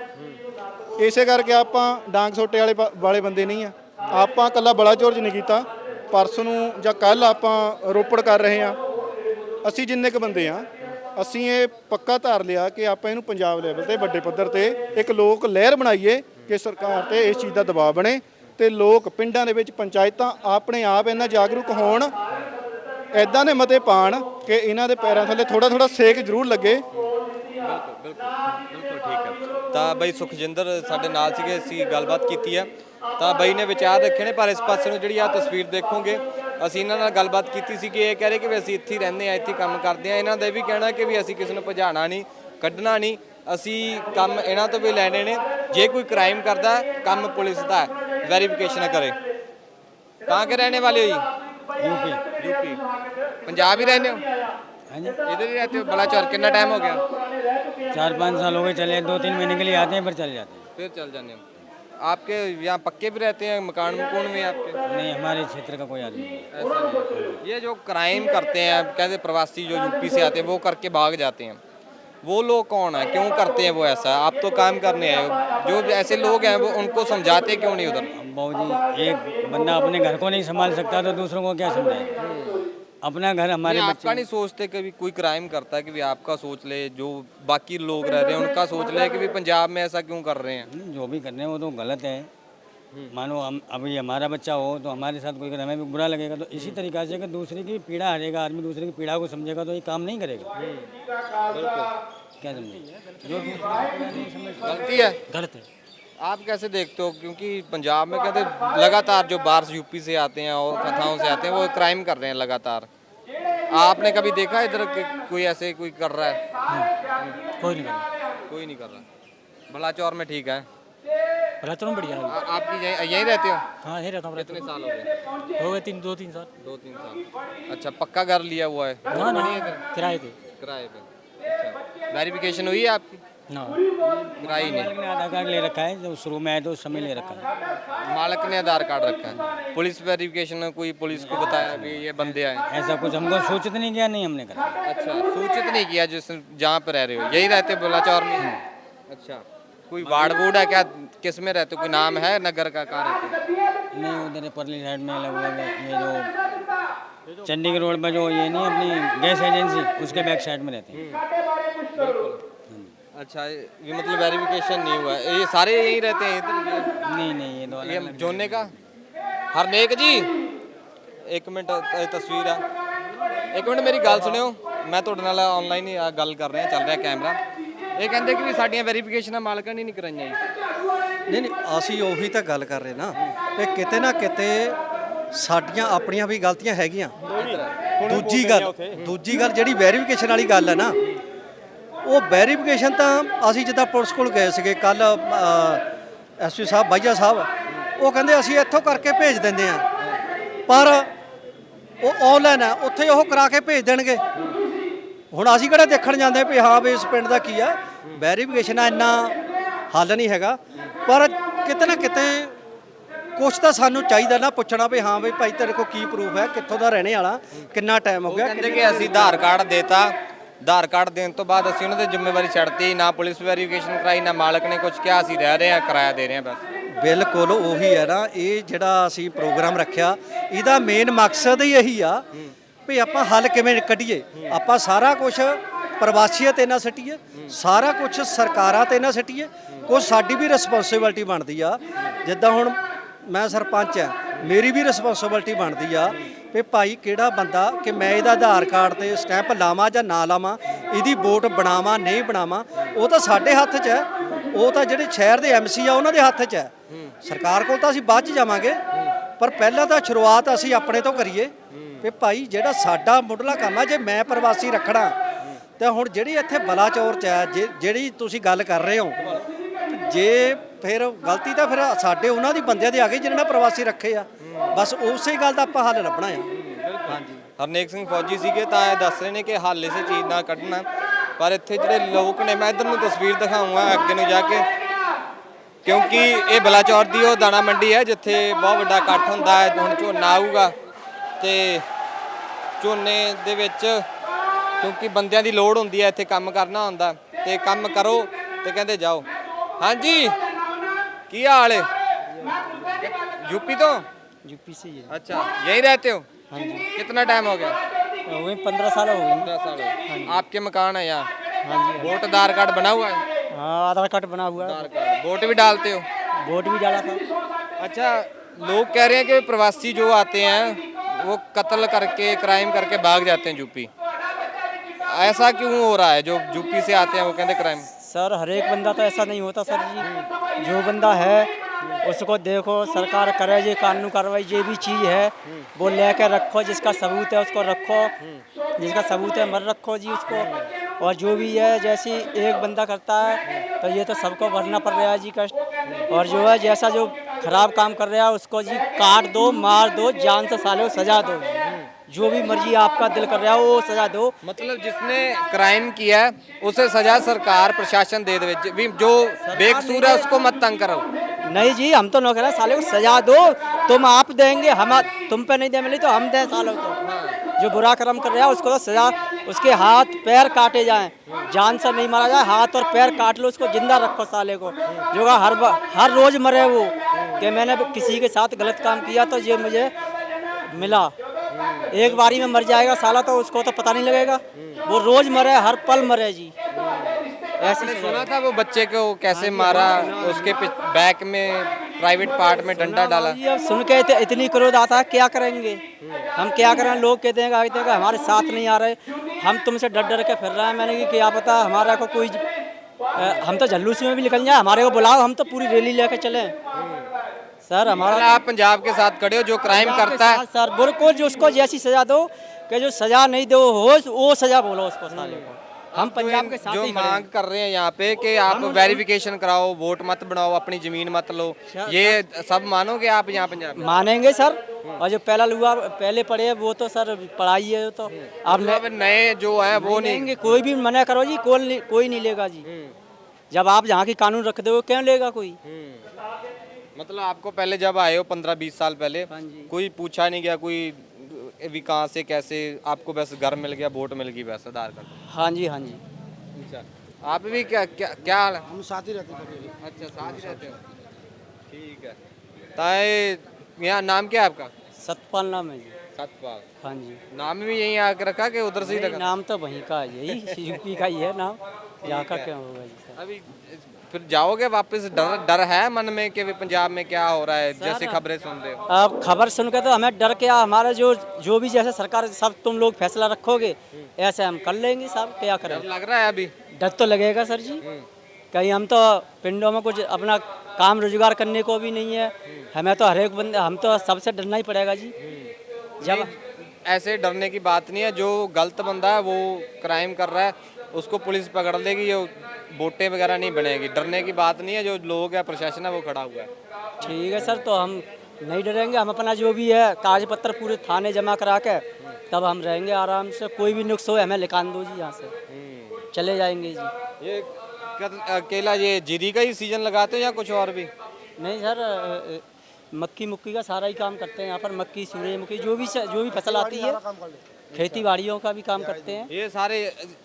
ਇਸੇ ਕਰਕੇ ਆਪਾਂ ਡਾਂਗ ਸੋਟੇ ਵਾਲੇ ਵਾਲੇ ਬੰਦੇ ਨਹੀਂ ਆ। ਆਪਾਂ ਕੱਲਾ ਬੜਾ ਚੋਰਜ ਨਹੀਂ ਕੀਤਾ। ਪਰਸ ਨੂੰ ਜਾਂ ਕੱਲ ਆਪਾਂ ਰੋਪੜ ਕਰ ਰਹੇ ਆ। ਅਸੀਂ ਜਿੰਨੇ ਕ ਬੰਦੇ ਆ ਅਸੀਂ ਇਹ ਪੱਕਾ ਧਾਰ ਲਿਆ ਕਿ ਆਪਾਂ ਇਹਨੂੰ ਪੰਜਾਬ ਲੈਵਲ ਤੇ, ਵੱਡੇ ਪੱਧਰ ਤੇ ਇੱਕ ਲੋਕ ਲਹਿਰ ਬਣਾਈਏ ਕਿ ਸਰਕਾਰ ਤੇ ਇਸ ਚੀਜ਼ ਦਾ ਦਬਾਅ ਬਣੇ ਤੇ ਲੋਕ ਪਿੰਡਾਂ ਦੇ ਵਿੱਚ ਪੰਚਾਇਤਾਂ ਆਪਣੇ ਆਪ ਇਹਨਾਂ ਜਾਗਰੂਕ ਹੋਣ ਐਦਾਂ ਦੇ ਮਤੇ ਪਾਣ ਕਿ ਇਹਨਾਂ ਦੇ ਪੈਰਾਂ ਥੱਲੇ ਥੋੜਾ ਥੋੜਾ ਸੇਕ ਜ਼ਰੂਰ ਲੱਗੇ। ਬਿਲਕੁਲ ਬਿਲਕੁਲ ਬਿਲਕੁਲ ਠੀਕ ਹੈ। ਤਾਂ ਬਈ ਸੁਖਜਿੰਦਰ, ਸਾਡੇ ਨਾਲ ਸੀਗੇ, ਅਸੀਂ ਗੱਲਬਾਤ ਕੀਤੀ ਹੈ। ਤਾਂ ਬਈ ਨੇ ਵਿਚਾਰ ਰੱਖੇ ਨੇ ਪਰ ਇਸ ਪਾਸੇ ਨੂੰ ਜਿਹੜੀ ਆ ਤਸਵੀਰ ਦੇਖੋਗੇ ਅਸੀਂ ਇਹਨਾਂ ਨਾਲ ਗੱਲਬਾਤ ਕੀਤੀ ਸੀ ਕਿ ਇਹ ਕਹਿ ਰਹੇ ਕਿ ਵੀ ਅਸੀਂ ਇੱਥੇ ਹੀ ਰਹਿੰਦੇ ਆ ਇੱਥੇ ਹੀ ਕੰਮ ਕਰਦੇ ਆ ਇਹਨਾਂ ਦਾ ਇਹ ਵੀ ਕਹਿਣਾ ਕਿ ਵੀ ਅਸੀਂ ਕਿਸੇ ਨੂੰ ਭਜਾਣਾ ਨਹੀਂ ਕੱਢਣਾ ਨਹੀਂ ਅਸੀਂ ਕੰਮ ਇਹਨਾਂ ਤੋਂ ਵੀ ਲੈਣੇ ਨੇ ਜੇ ਕੋਈ ਕ੍ਰਾਈਮ ਕਰਦਾ ਹੈ, ਕੰਮ ਪੁਲਿਸ ਦਾ ਹੈ ਵੈਰੀਫਿਕੇਸ਼ਨ ਕਰੇ ਕਹਾਂ ਕੇ रहने वाले हो जी यूपी यूपी पंजाब ही रहने हो हाँ जी इधर ही रहते हो बलाचौर कितना टाइम हो गया चार पाँच साल हो गए चले दो तीन महीने के लिए आते हैं फिर चले जाते हैं फिर चल जाने हो आपके यहाँ पक्के भी रहते हैं मकान मकून में आपके? नहीं हमारे क्षेत्र का कोई आदमी नहीं ऐसा नहीं। ये जो क्राइम करते हैं कहते प्रवासी जो यूपी से आते हैं वो करके भाग जाते हैं। वो लोग कौन है? क्यों करते हैं वो ऐसा? आप तो काम करने आए हो। जो ऐसे लोग हैं वो उनको समझाते क्यों नहीं उधर? बाबू जी एक बंदा अपने घर को नहीं संभाल सकता तो दूसरों को क्या समझाए? अपना घर हमारे नहीं, बच्चे आपका नहीं सोचते कभी कोई क्राइम करता है कि भी आपका सोच ले जो बाकी लोग रह रहे हैं उनका सोच ले कि भी पंजाब में ऐसा क्यों कर रहे हैं? नहीं, जो भी कर रहे हैं वो तो गलत है। मानो हम अभी हमारा बच्चा हो तो हमारे साथ कोई हमें भी बुरा लगेगा तो इसी तरीका से कि दूसरे की पीड़ा हरेगा आदमी दूसरे की पीड़ा को समझेगा तो ये काम नहीं करेगा। क्या समझे जो दूसरे की पीड़ा नहीं समझ? गलती है। गलत है। आप कैसे देखते हो? क्योंकि पंजाब में कहते लगातार जो बाहर से यूपी से आते हैं और कथाओं से आते हैं वो क्राइम कर रहे हैं लगातार। आपने कभी देखा इधर कोई ऐसे कोई कर रहा है? कोई नहीं करेगा कोई नहीं कर रहा। बलाचौर में ठीक है। बलाचौर में बढ़िया है। आप यहीं रहते हो? हाँ यही रहता हूँ कितने साल हो गए? हो गए तीन दो तीन साल। दो तीन साल। अच्छा पक्का घर लिया हुआ है? किराए थे किराए पे। अच्छा। वेरिफिकेशन हुई है आपकी? ना। नहीं मालिक ने आधार कार्ड ले रखा है जब शुरू में आए तो उस समय ले रखा है। मालक ने आधार कार्ड रखा है। पुलिस वेरिफिकेशन में कोई पुलिस को बताया भी ये बंदे आए ऐसा कुछ हमको सूचित नहीं किया नहीं हमने करा। अच्छा सूचित नहीं किया जिस जहाँ पे रह रहे हो। यही रहते बलाचौर में? अच्छा कोई वार्ड वूड है क्या? किसमें रहते कोई नाम है नगर का कहाँ रहते नहीं उधर परली साइड में लगभग ये जो चंडीगढ़ रोड पर जो ये नहीं अपनी गैस एजेंसी उसके बैक साइड में रहते हैं। अच्छा ये मतलब वेरिफिकेशन नहीं हुआ है। ये सारे यहीं रहते हैं इधर नहीं नहीं ये दो ये अलग जोने का ਹਰਨੇਕ ਜੀ ਇੱਕ ਮਿੰਟ ਇਹ ਤਸਵੀਰ ਆ ਇੱਕ ਮਿੰਟ ਮੇਰੀ ਗੱਲ ਸੁਣਿਓ ਮੈਂ ਤੁਹਾਡੇ ਨਾਲ ਆਨਲਾਈਨ ਹੀ ਆ ਗੱਲ ਕਰ ਰਿਹਾ ਚੱਲ ਰਿਹਾ ਕੈਮਰਾ ਇਹ ਕਹਿੰਦੇ ਕਿ ਵੀ ਸਾਡੀਆਂ ਵੈਰੀਫਿਕੇਸ਼ਨਾਂ ਮਾਲਕਾਂ ਨੇ ਨਹੀਂ ਕਰਾਈਆਂ ਜੀ ਨਹੀਂ ਨਹੀਂ ਅਸੀਂ ਉਹੀ ਤਾਂ ਗੱਲ ਕਰ ਰਹੇ ਨਾ ਕਿ ਕਿਤੇ ਨਾ ਕਿਤੇ ਸਾਡੀਆਂ ਆਪਣੀਆਂ ਵੀ ਗਲਤੀਆਂ ਹੈਗੀਆਂ ਦੂਜੀ ਗੱਲ ਦੂਜੀ ਗੱਲ ਜਿਹੜੀ ਵੈਰੀਫਿਕੇਸ਼ਨ ਵਾਲੀ ਗੱਲ ਹੈ ਨਾ ਉਹ ਵੈਰੀਫਿਕੇਸ਼ਨ ਤਾਂ ਅਸੀਂ ਜਿੱਦਾਂ ਪੁਲਿਸ ਕੋਲ ਗਏ ਸੀਗੇ ਕੱਲ ਐਸਪੀ ਸਾਹਿਬ ਬਾਈਆ ਸਾਹਿਬ ਉਹ ਕਹਿੰਦੇ ਅਸੀਂ ਇੱਥੋਂ ਕਰਕੇ ਭੇਜ ਦਿੰਦੇ ਆ ਪਰ ਉਹ ਆਨਲਾਈਨ ਹੈ ਉੱਥੇ ਉਹ ਕਰਾ ਕੇ ਭੇਜ ਦੇਣਗੇ। ਹੁਣ ਅਸੀਂ ਕਿਹੜਾ ਦੇਖਣ ਜਾਂਦੇ ਵੀ ਹਾਂ ਵੀ ਇਸ ਪਿੰਡ ਦਾ ਕੀ ਆ। ਵੈਰੀਫਿਕੇਸ਼ਨ ਆ ਇੰਨਾ ਹੱਲ ਨਹੀਂ ਹੈਗਾ। ਪਰ ਕਿਤੇ ਨਾ ਕਿਤੇ ਕੁਛ ਤਾਂ ਸਾਨੂੰ ਚਾਹੀਦਾ ਨਾ ਪੁੱਛਣਾ ਵੀ ਹਾਂ ਵੀ ਭਾਈ ਤੇਰੇ ਕੋਲ ਕੀ ਪ੍ਰੂਫ ਹੈ ਕਿੱਥੋਂ ਦਾ ਰਹਿਣੇ ਵਾਲਾ ਕਿੰਨਾ ਟਾਈਮ ਹੋ ਗਿਆ ਕਹਿੰਦੇ ਕਿ ਅਸੀਂ ਆਧਾਰ ਕਾਰਡ ਦੇਤਾ। ਆਧਾਰ ਕਾਰਡ ਦੇਣ ਤੋਂ ਬਾਅਦ ਅਸੀਂ ਉਹਨਾਂ ਦੀ ਜ਼ਿੰਮੇਵਾਰੀ ਛੱਡਤੀ, ਨਾ ਪੁਲਿਸ ਵੈਰੀਫਿਕੇਸ਼ਨ ਕਰਾਈ, ਨਾ ਮਾਲਕ ਨੇ ਕੁਝ ਕਿਹਾ, ਅਸੀਂ ਰਹਿ ਰਹੇ ਹਾਂ, ਕਿਰਾਇਆ ਦੇ ਰਹੇ ਹਾਂ ਬਸ। ਬਿਲਕੁਲ ਉਹੀ ਹੈ ਨਾ, ਇਹ ਜਿਹੜਾ ਅਸੀਂ ਪ੍ਰੋਗਰਾਮ ਰੱਖਿਆ, ਇਹਦਾ ਮੇਨ ਮਕਸਦ ਹੀ ਇਹੀ ਆ ਵੀ ਆਪਾਂ ਹੱਲ ਕਿਵੇਂ ਕੱਢੀਏ। ਆਪਾਂ ਸਾਰਾ ਕੁਝ ਪ੍ਰਵਾਸੀਆਂ ਤੇ ਨਾ ਸੱਟੀਏ, ਸਾਰਾ ਕੁਝ ਸਰਕਾਰਾਂ ਤੇ ਨਾ ਸੱਟੀਏ ਕੁਝ ਸਾਡੀ ਵੀ ਰਿਸਪੌਂਸਿਬਿਲਟੀ ਬਣਦੀ ਆ। ਜਿੱਦਾਂ ਹੁਣ ਮੈਂ ਸਰਪੰਚ ਆ ਮੇਰੀ ਵੀ ਰਿਸਪੌਂਸਿਬਿਲਟੀ ਬਣਦੀ ਆ ਵੀ ਭਾਈ ਕਿਹੜਾ ਬੰਦਾ ਕਿ ਮੈਂ ਇਹਦਾ ਆਧਾਰ ਕਾਰਡ ਤੇ ਸਟੈਂਪ ਲਾਵਾਂ ਜਾਂ ਨਾ ਲਾਵਾਂ, ਇਹਦੀ ਵੋਟ ਬਣਾਵਾਂ, ਨਹੀਂ ਬਣਾਵਾਂ, ਉਹ ਤਾਂ ਸਾਡੇ ਹੱਥ 'ਚ ਹੈ। ਉਹ ਤਾਂ ਜਿਹੜੇ ਸ਼ਹਿਰ ਦੇ ਐਮਸੀ ਆ, ਉਹਨਾਂ ਦੇ ਹੱਥ 'ਚ ਹੈ। ਸਰਕਾਰ ਕੋਲ ਤਾਂ ਅਸੀਂ ਬਾਅਦ 'ਚ ਜਾਵਾਂਗੇ, ਪਰ ਪਹਿਲਾਂ ਤਾਂ ਸ਼ੁਰੂਆਤ ਅਸੀਂ ਆਪਣੇ ਤੋਂ ਕਰੀਏ। ਵੀ ਭਾਈ ਜਿਹੜਾ ਸਾਡਾ ਮੁੱਢਲਾ ਕੰਮ ਆ, ਜੇ ਮੈਂ ਪ੍ਰਵਾਸੀ ਰੱਖਣਾ, ਤੇ ਹੁਣ ਜਿਹੜੀ ਇੱਥੇ ਬਲਾਚੌਰ 'ਚ ਹੈ, ਜੇ- ਜਿਹੜੀ ਤੁਸੀਂ ਗੱਲ ਕਰ ਰਹੇ ਹੋ, ਜੇ ਫਿਰ ਗਲਤੀ ਤਾਂ ਫਿਰ ਸਾਡੇ ਉਹਨਾਂ ਦੀ ਬੰਦਿਆਂ ਦੇ ਆ ਗਈ ਜਿਹਨਾਂ ਨੇ ਪ੍ਰਵਾਸੀ ਰੱਖੇ ਆ। ਬਸ ਉਸੇ ਗੱਲ ਦਾ ਆਪਾਂ ਹੱਲ ਲੱਭਣਾ ਆ। ਹਾਂਜੀ। ਹਰਨੇਕ ਸਿੰਘ ਫੌਜੀ ਸੀਗੇ ਤਾਂ ਇਹ ਦੱਸ ਰਹੇ ਨੇ ਕਿ ਹੱਲ ਇਸੇ ਚੀਜ਼ ਨਾਲ ਕੱਢਣਾ। ਪਰ ਇੱਥੇ ਜਿਹੜੇ ਲੋਕ ਨੇ, ਮੈਂ ਇਧਰ ਨੂੰ ਤਸਵੀਰ ਦਿਖਾਉਂਗਾ ਅੱਗੇ ਨੂੰ ਜਾ ਕੇ। ਕਿਉਂਕਿ ਇਹ ਬਲਾਚੌਰ ਦੀ ਉਹ ਦਾਣਾ ਮੰਡੀ ਹੈ, ਜਿੱਥੇ ਬਹੁਤ ਵੱਡਾ ਇਕੱਠ ਹੁੰਦਾ ਹੈ। ਹੁਣ ਝੋਨਾ ਆਊਗਾ ਤੇ ਝੋਨੇ ਦੇ ਵਿੱਚ ਕਿਉਂਕਿ ਬੰਦਿਆਂ ਦੀ ਲੋੜ ਹੁੰਦੀ ਹੈ ਇੱਥੇ ਕੰਮ ਕਰਨਾ ਹੁੰਦਾ। ਤੇ ਕੰਮ ਕਰੋ ਤੇ ਕਹਿੰਦੇ ਜਾਓ। ਹਾਂਜੀ। ਕੀ ਹਾਲ ਹੈ यूपी तो यूपी से ही अच्छा यहीं रहते हो हाँ जी कितना टाइम हो गया हो गए पंद्रह साल हो गए पंद्रह साल हो गए। आपके मकान है यहाँ हाँ जी वोट आधार कार्ड बना हुआ है हाँ आधार कार्ड बना हुआ है आधार कार्ड वोट भी डालते हो वोट भी डाला था अच्छा लोग कह रहे हैं कि प्रवासी जो आते हैं वो कत्ल करके क्राइम करके भाग जाते हैं यूपी ऐसा क्यों हो रहा है जो यूपी से आते हैं वो कहते क्राइम सर हर एक बंदा तो ऐसा नहीं होता सर जी। जो बंदा है, उसको देखो, सरकार करे ये कानून कार्रवाई जो भी चीज़ है। वो लेकर रखो, जिसका सबूत है उसको रखो। जिसका सबूत है, मर रखो जी उसको। और जो भी है, जैसी एक बंदा करता है तो ये तो सबको भरना पड़ रहा है जी कष्ट। और जो है, जैसा जो खराब काम कर रहा है, उसको जी काट दो, मार दो, जान से सालो, सजा दो जो भी मर्ज़ी आपका दिल कर रहा है वो सजा दो। मतलब जिसने क्राइम किया है उसे सजा सरकार प्रशासन दे दे। जो बेकसूर है उसको मत तंग करो। नहीं जी हम तो नौकर हैं साले को सजा दो। तुम आप देंगे हम तुम पे नहीं दे मिली तो हम दें सालों को। जो बुरा कर्म कर रहा है उसको तो सजा उसके हाथ पैर काटे जाएँ। जान से नहीं मारा जाए हाथ और पैर काट लो उसको ज़िंदा रखो साले को। जो का हर हर रोज मरे वो। कि मैंने किसी के साथ गलत काम किया तो ये मुझे मिला। एक बारी में मर जाएगा साला तो उसको तो पता नहीं लगेगा। वो रोज मरे हर पल मरे जी। ऐसे सुना था वो बच्चे को कैसे मारा उसके बैक में प्राइवेट पार्ट में डंडा डाला? अब सुन के इतनी- इतनी क्रोध आता है क्या करेंगे? हम क्या करें? लोग कहते हैं हैं कि हमारे साथ नहीं आ रहे। हम तुमसे डर डर के फिर रहे हैं। मैंने कि क्या पता हमारा को कोई हम तो जल्लूस में भी निकल जाए हमारे को बुलाओ हम तो पूरी रैली लेके चले। सर हमारा मतलब आप पंजाब के साथ खड़े हो जो क्राइम करता है। सर बिल्कुल जो उसको जैसी सजा दो कि जो सजा नहीं दो हो वो सजा बोलो उसको साले को। हम पंजाब के साथ जो मांग कर रहे हैं यहाँ पे कि आप वेरिफिकेशन कराओ वोट मत बनाओ अपनी ज़मीन मत लो। ये सब मानोगे आप यहाँ पंजाब मानेंगे सर। और जो पहला हुआ पहले पढ़े वो तो सर पढ़ाई है तो। आप नए जो है वो नहीं। कोई भी मना करो जी कोई नहीं कोई नहीं लेगा जी। जब आप यहाँ की कानून रख दो क्यों लेगा कोई? मतलब आपको पहले जब आए हो पंद्रह बीस साल पहले हाँ जी। कोई पूछा नहीं गया कोई भी कहाँ से कैसे आपको बस घर मिल गया वोट मिल गई बस आधार कार्ड। हाँ जी हाँ जी। अच्छा आप भी क्या क्या क्या हाल है? हम साथ ही रहते हैं अच्छा साथ ही रहते हो। ठीक है। ताए यहाँ नाम क्या है आपका? सतपाल नाम है जी। सतपाल। हाँ जी। नाम भी यहीं आके रखा कि उधर से ही नहीं, रखा? नाम तो वहीं का है यही यूपी का ही है नाम। यहाँ का क्या होगा जी? अभी फिर जाओगे वापस डर डर है मन में कि पंजाब में क्या हो रहा है जैसे खबरें सुन रहे हो? अब खबर सुन के तो हमें डर क्या हमारा जो जो भी जैसे सरकार सब तुम लोग फैसला रखोगे ऐसे हम कर लेंगे साहब क्या करें? लग रहा है अभी? डर तो लगेगा सर जी। कहीं हम तो पिंडों में कुछ अपना काम रोज़गार करने को भी नहीं है। हमें तो हर एक बंदे हम तो सबसे डरना ही पड़ेगा जी। जब ऐसे डरने की बात नहीं है जो गलत बंदा है वो क्राइम कर रहा है उसको पुलिस पकड़ लेगी ये वोटें वगैरह नहीं बनेगी। डरने की बात नहीं है जो लोग है प्रशासन है वो खड़ा हुआ है। ठीक है सर तो हम नहीं डरेंगे। हम अपना जो भी है कागज़ पत्र पूरे थाने जमा करा के तब हम रहेंगे आराम से। कोई भी नुक्स हो हमें निकाल दो जी यहाँ से। चले जाएँगे जी। ये अकेला ये जीरी का ही सीज़न लगाते हो या कुछ और भी? नहीं सर मक्की मुक्की का सारा ही काम करते हैं यहाँ पर। मक्की सूर्यमुखी जो भी जो भी फ़सल आती है। खेती बाड़ियों का भी काम करते हैं ये सारे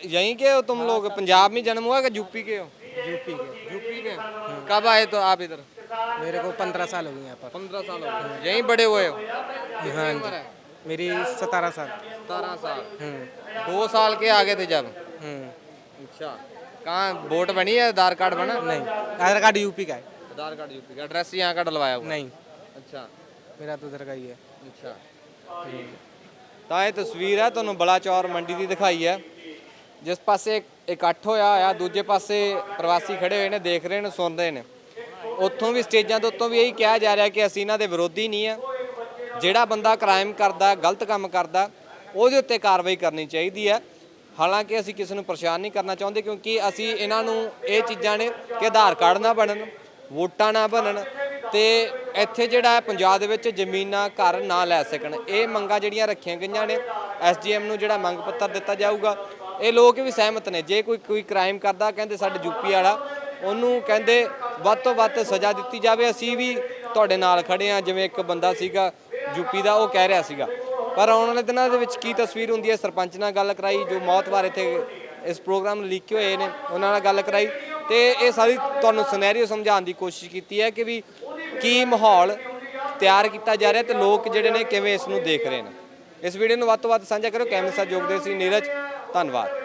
यहीं के हो तुम लोग पंजाब में जन्म हुआ कि यूपी के हो यूपी के यूपी के कब आए तो आप इधर मेरे को पंद्रह साल हो गए यहाँ पंद्रह साल हो गए यहीं बड़े हुए हो पर हाँ जी मेरी सतारह साल सतारह साल हम्म दो साल के आगे थे जब हम्म अच्छा कहाँ वोट बनी है आधार कार्ड बना नहीं आधार कार्ड यूपी का है आधार कार्ड यूपी का एड्रेस यहाँ का डलवाया हुआ नहीं अच्छा मेरा तो उधर का ही है ਅੱਛਾ ਤਾਂ ਇਹ ਤਸਵੀਰ ਹੈ, ਤੁਹਾਨੂੰ ਬਲਾਚੌਰ ਮੰਡੀ ਦੀ ਦਿਖਾਈ ਹੈ। ਜਿਸ ਪਾਸੇ ਇਕੱਠ ਹੋਇਆ ਆ ਦੂਜੇ ਪਾਸੇ ਪ੍ਰਵਾਸੀ ਖੜੇ ਹੋਏ ਨੇ, ਦੇਖ ਰਹੇ ਨੇ, ਸੁਣ ਰਹੇ ਨੇ। ਉੱਥੋਂ ਵੀ ਸਟੇਜਾਂ ਦੇ ਉੱਤੋਂ ਵੀ ਇਹੀ ਕਿਹਾ ਜਾ ਰਿਹਾ ਕਿ ਅਸੀਂ ਇਹਨਾਂ ਦੇ ਵਿਰੋਧੀ ਨਹੀਂ ਆ। ਜਿਹੜਾ ਬੰਦਾ ਕ੍ਰਾਈਮ ਕਰਦਾ, ਗਲਤ ਕੰਮ ਕਰਦਾ, ਉਹਦੇ ਉੱਤੇ ਕਾਰਵਾਈ ਕਰਨੀ ਚਾਹੀਦੀ ਹੈ। ਹਾਲਾਂਕਿ ਅਸੀਂ ਕਿਸੇ ਨੂੰ ਪਰੇਸ਼ਾਨ ਨਹੀਂ ਕਰਨਾ ਚਾਹੁੰਦੇ, ਕਿਉਂਕਿ ਅਸੀਂ ਇਹਨਾਂ ਨੂੰ ਇਹ ਚੀਜ਼ਾਂ ਨੇ ਕਿ ਆਧਾਰ ਕਾਰਡ ਨਾ ਬਣਨ, ਵੋਟਾਂ ਨਾ ਬਣਨ ਤੇ ਇੱਥੇ ਜਿਹੜਾ ਹੈ ਪੰਜਾਬ ਦੇ ਵਿੱਚ ਜ਼ਮੀਨਾਂ ਘਰ ਨਾ ਲੈ ਸਕਣ। ਇਹ ਮੰਗਾਂ ਜਿਹੜੀਆਂ ਰੱਖੀਆਂ ਗਈਆਂ ਨੇ ਐਸਡੀਐਮ ਨੂੰ ਜਿਹੜਾ ਮੰਗ ਪੱਤਰ ਦਿੱਤਾ ਜਾਊਗਾ, ਇਹ ਲੋਕ ਵੀ ਸਹਿਮਤ ਨੇ। ਜੇ ਕੋਈ ਕੋਈ ਕ੍ਰਾਈਮ ਕਰਦਾ, ਕਹਿੰਦੇ ਸਾਡੇ ਯੂਪੀ ਵਾਲਾ, ਉਹਨੂੰ ਕਹਿੰਦੇ ਵੱਧ ਤੋਂ ਵੱਧ ਸਜ਼ਾ ਦਿੱਤੀ ਜਾਵੇ। ਅਸੀਂ ਵੀ ਤੁਹਾਡੇ ਨਾਲ ਖੜੇ ਆ ਜਿਵੇਂ ਇੱਕ ਬੰਦਾ ਸੀਗਾ ਯੂਪੀ ਦਾ, ਉਹ ਕਹਿ ਰਿਹਾ ਸੀਗਾ। ਪਰ ਆਉਣ ਵਾਲੇ ਦਿਨਾਂ ਦੇ ਵਿੱਚ ਕੀ ਤਸਵੀਰ ਹੁੰਦੀ ਹੈ? ਸਰਪੰਚ ਨਾਲ ਗੱਲ ਕਰਾਈ, ਜੋ ਮੌਤ ਮੌਤਵਾਰ ਇੱਥੇ ਇਸ ਪ੍ਰੋਗਰਾਮ ਲਿਖੇ ਹੋਏ ਨੇ, ਉਹਨਾਂ ਨਾਲ ਗੱਲ ਕਰਾਈ। ਤੇ ਇਹ ਸਾਰੀ ਤੁਹਾਨੂੰ ਸਿਨੈਰੀਓ ਸਮਝਾਉਣ ਦੀ ਕੋਸ਼ਿਸ਼ ਕੀਤੀ ਹੈ ਕਿ ਵੀ ਕੀ ਮਾਹੌਲ ਤਿਆਰ ਕੀਤਾ ਜਾ ਰਿਹਾ ਤੇ ਲੋਕ ਜਿਹੜੇ ਨੇ ਕਿਵੇਂ ਇਸ ਨੂੰ ਦੇਖ ਰਹੇ ਨੇ। ਇਸ ਵੀਡੀਓ ਨੂੰ ਵੱਧ ਤੋਂ ਵੱਧ ਸਾਂਝਾ ਕਰੋ। ਕੈਮਰੇ ਸਹਿਯੋਗ ਦੇ ਸੀ ਨੀਰਜ, ਧੰਨਵਾਦ।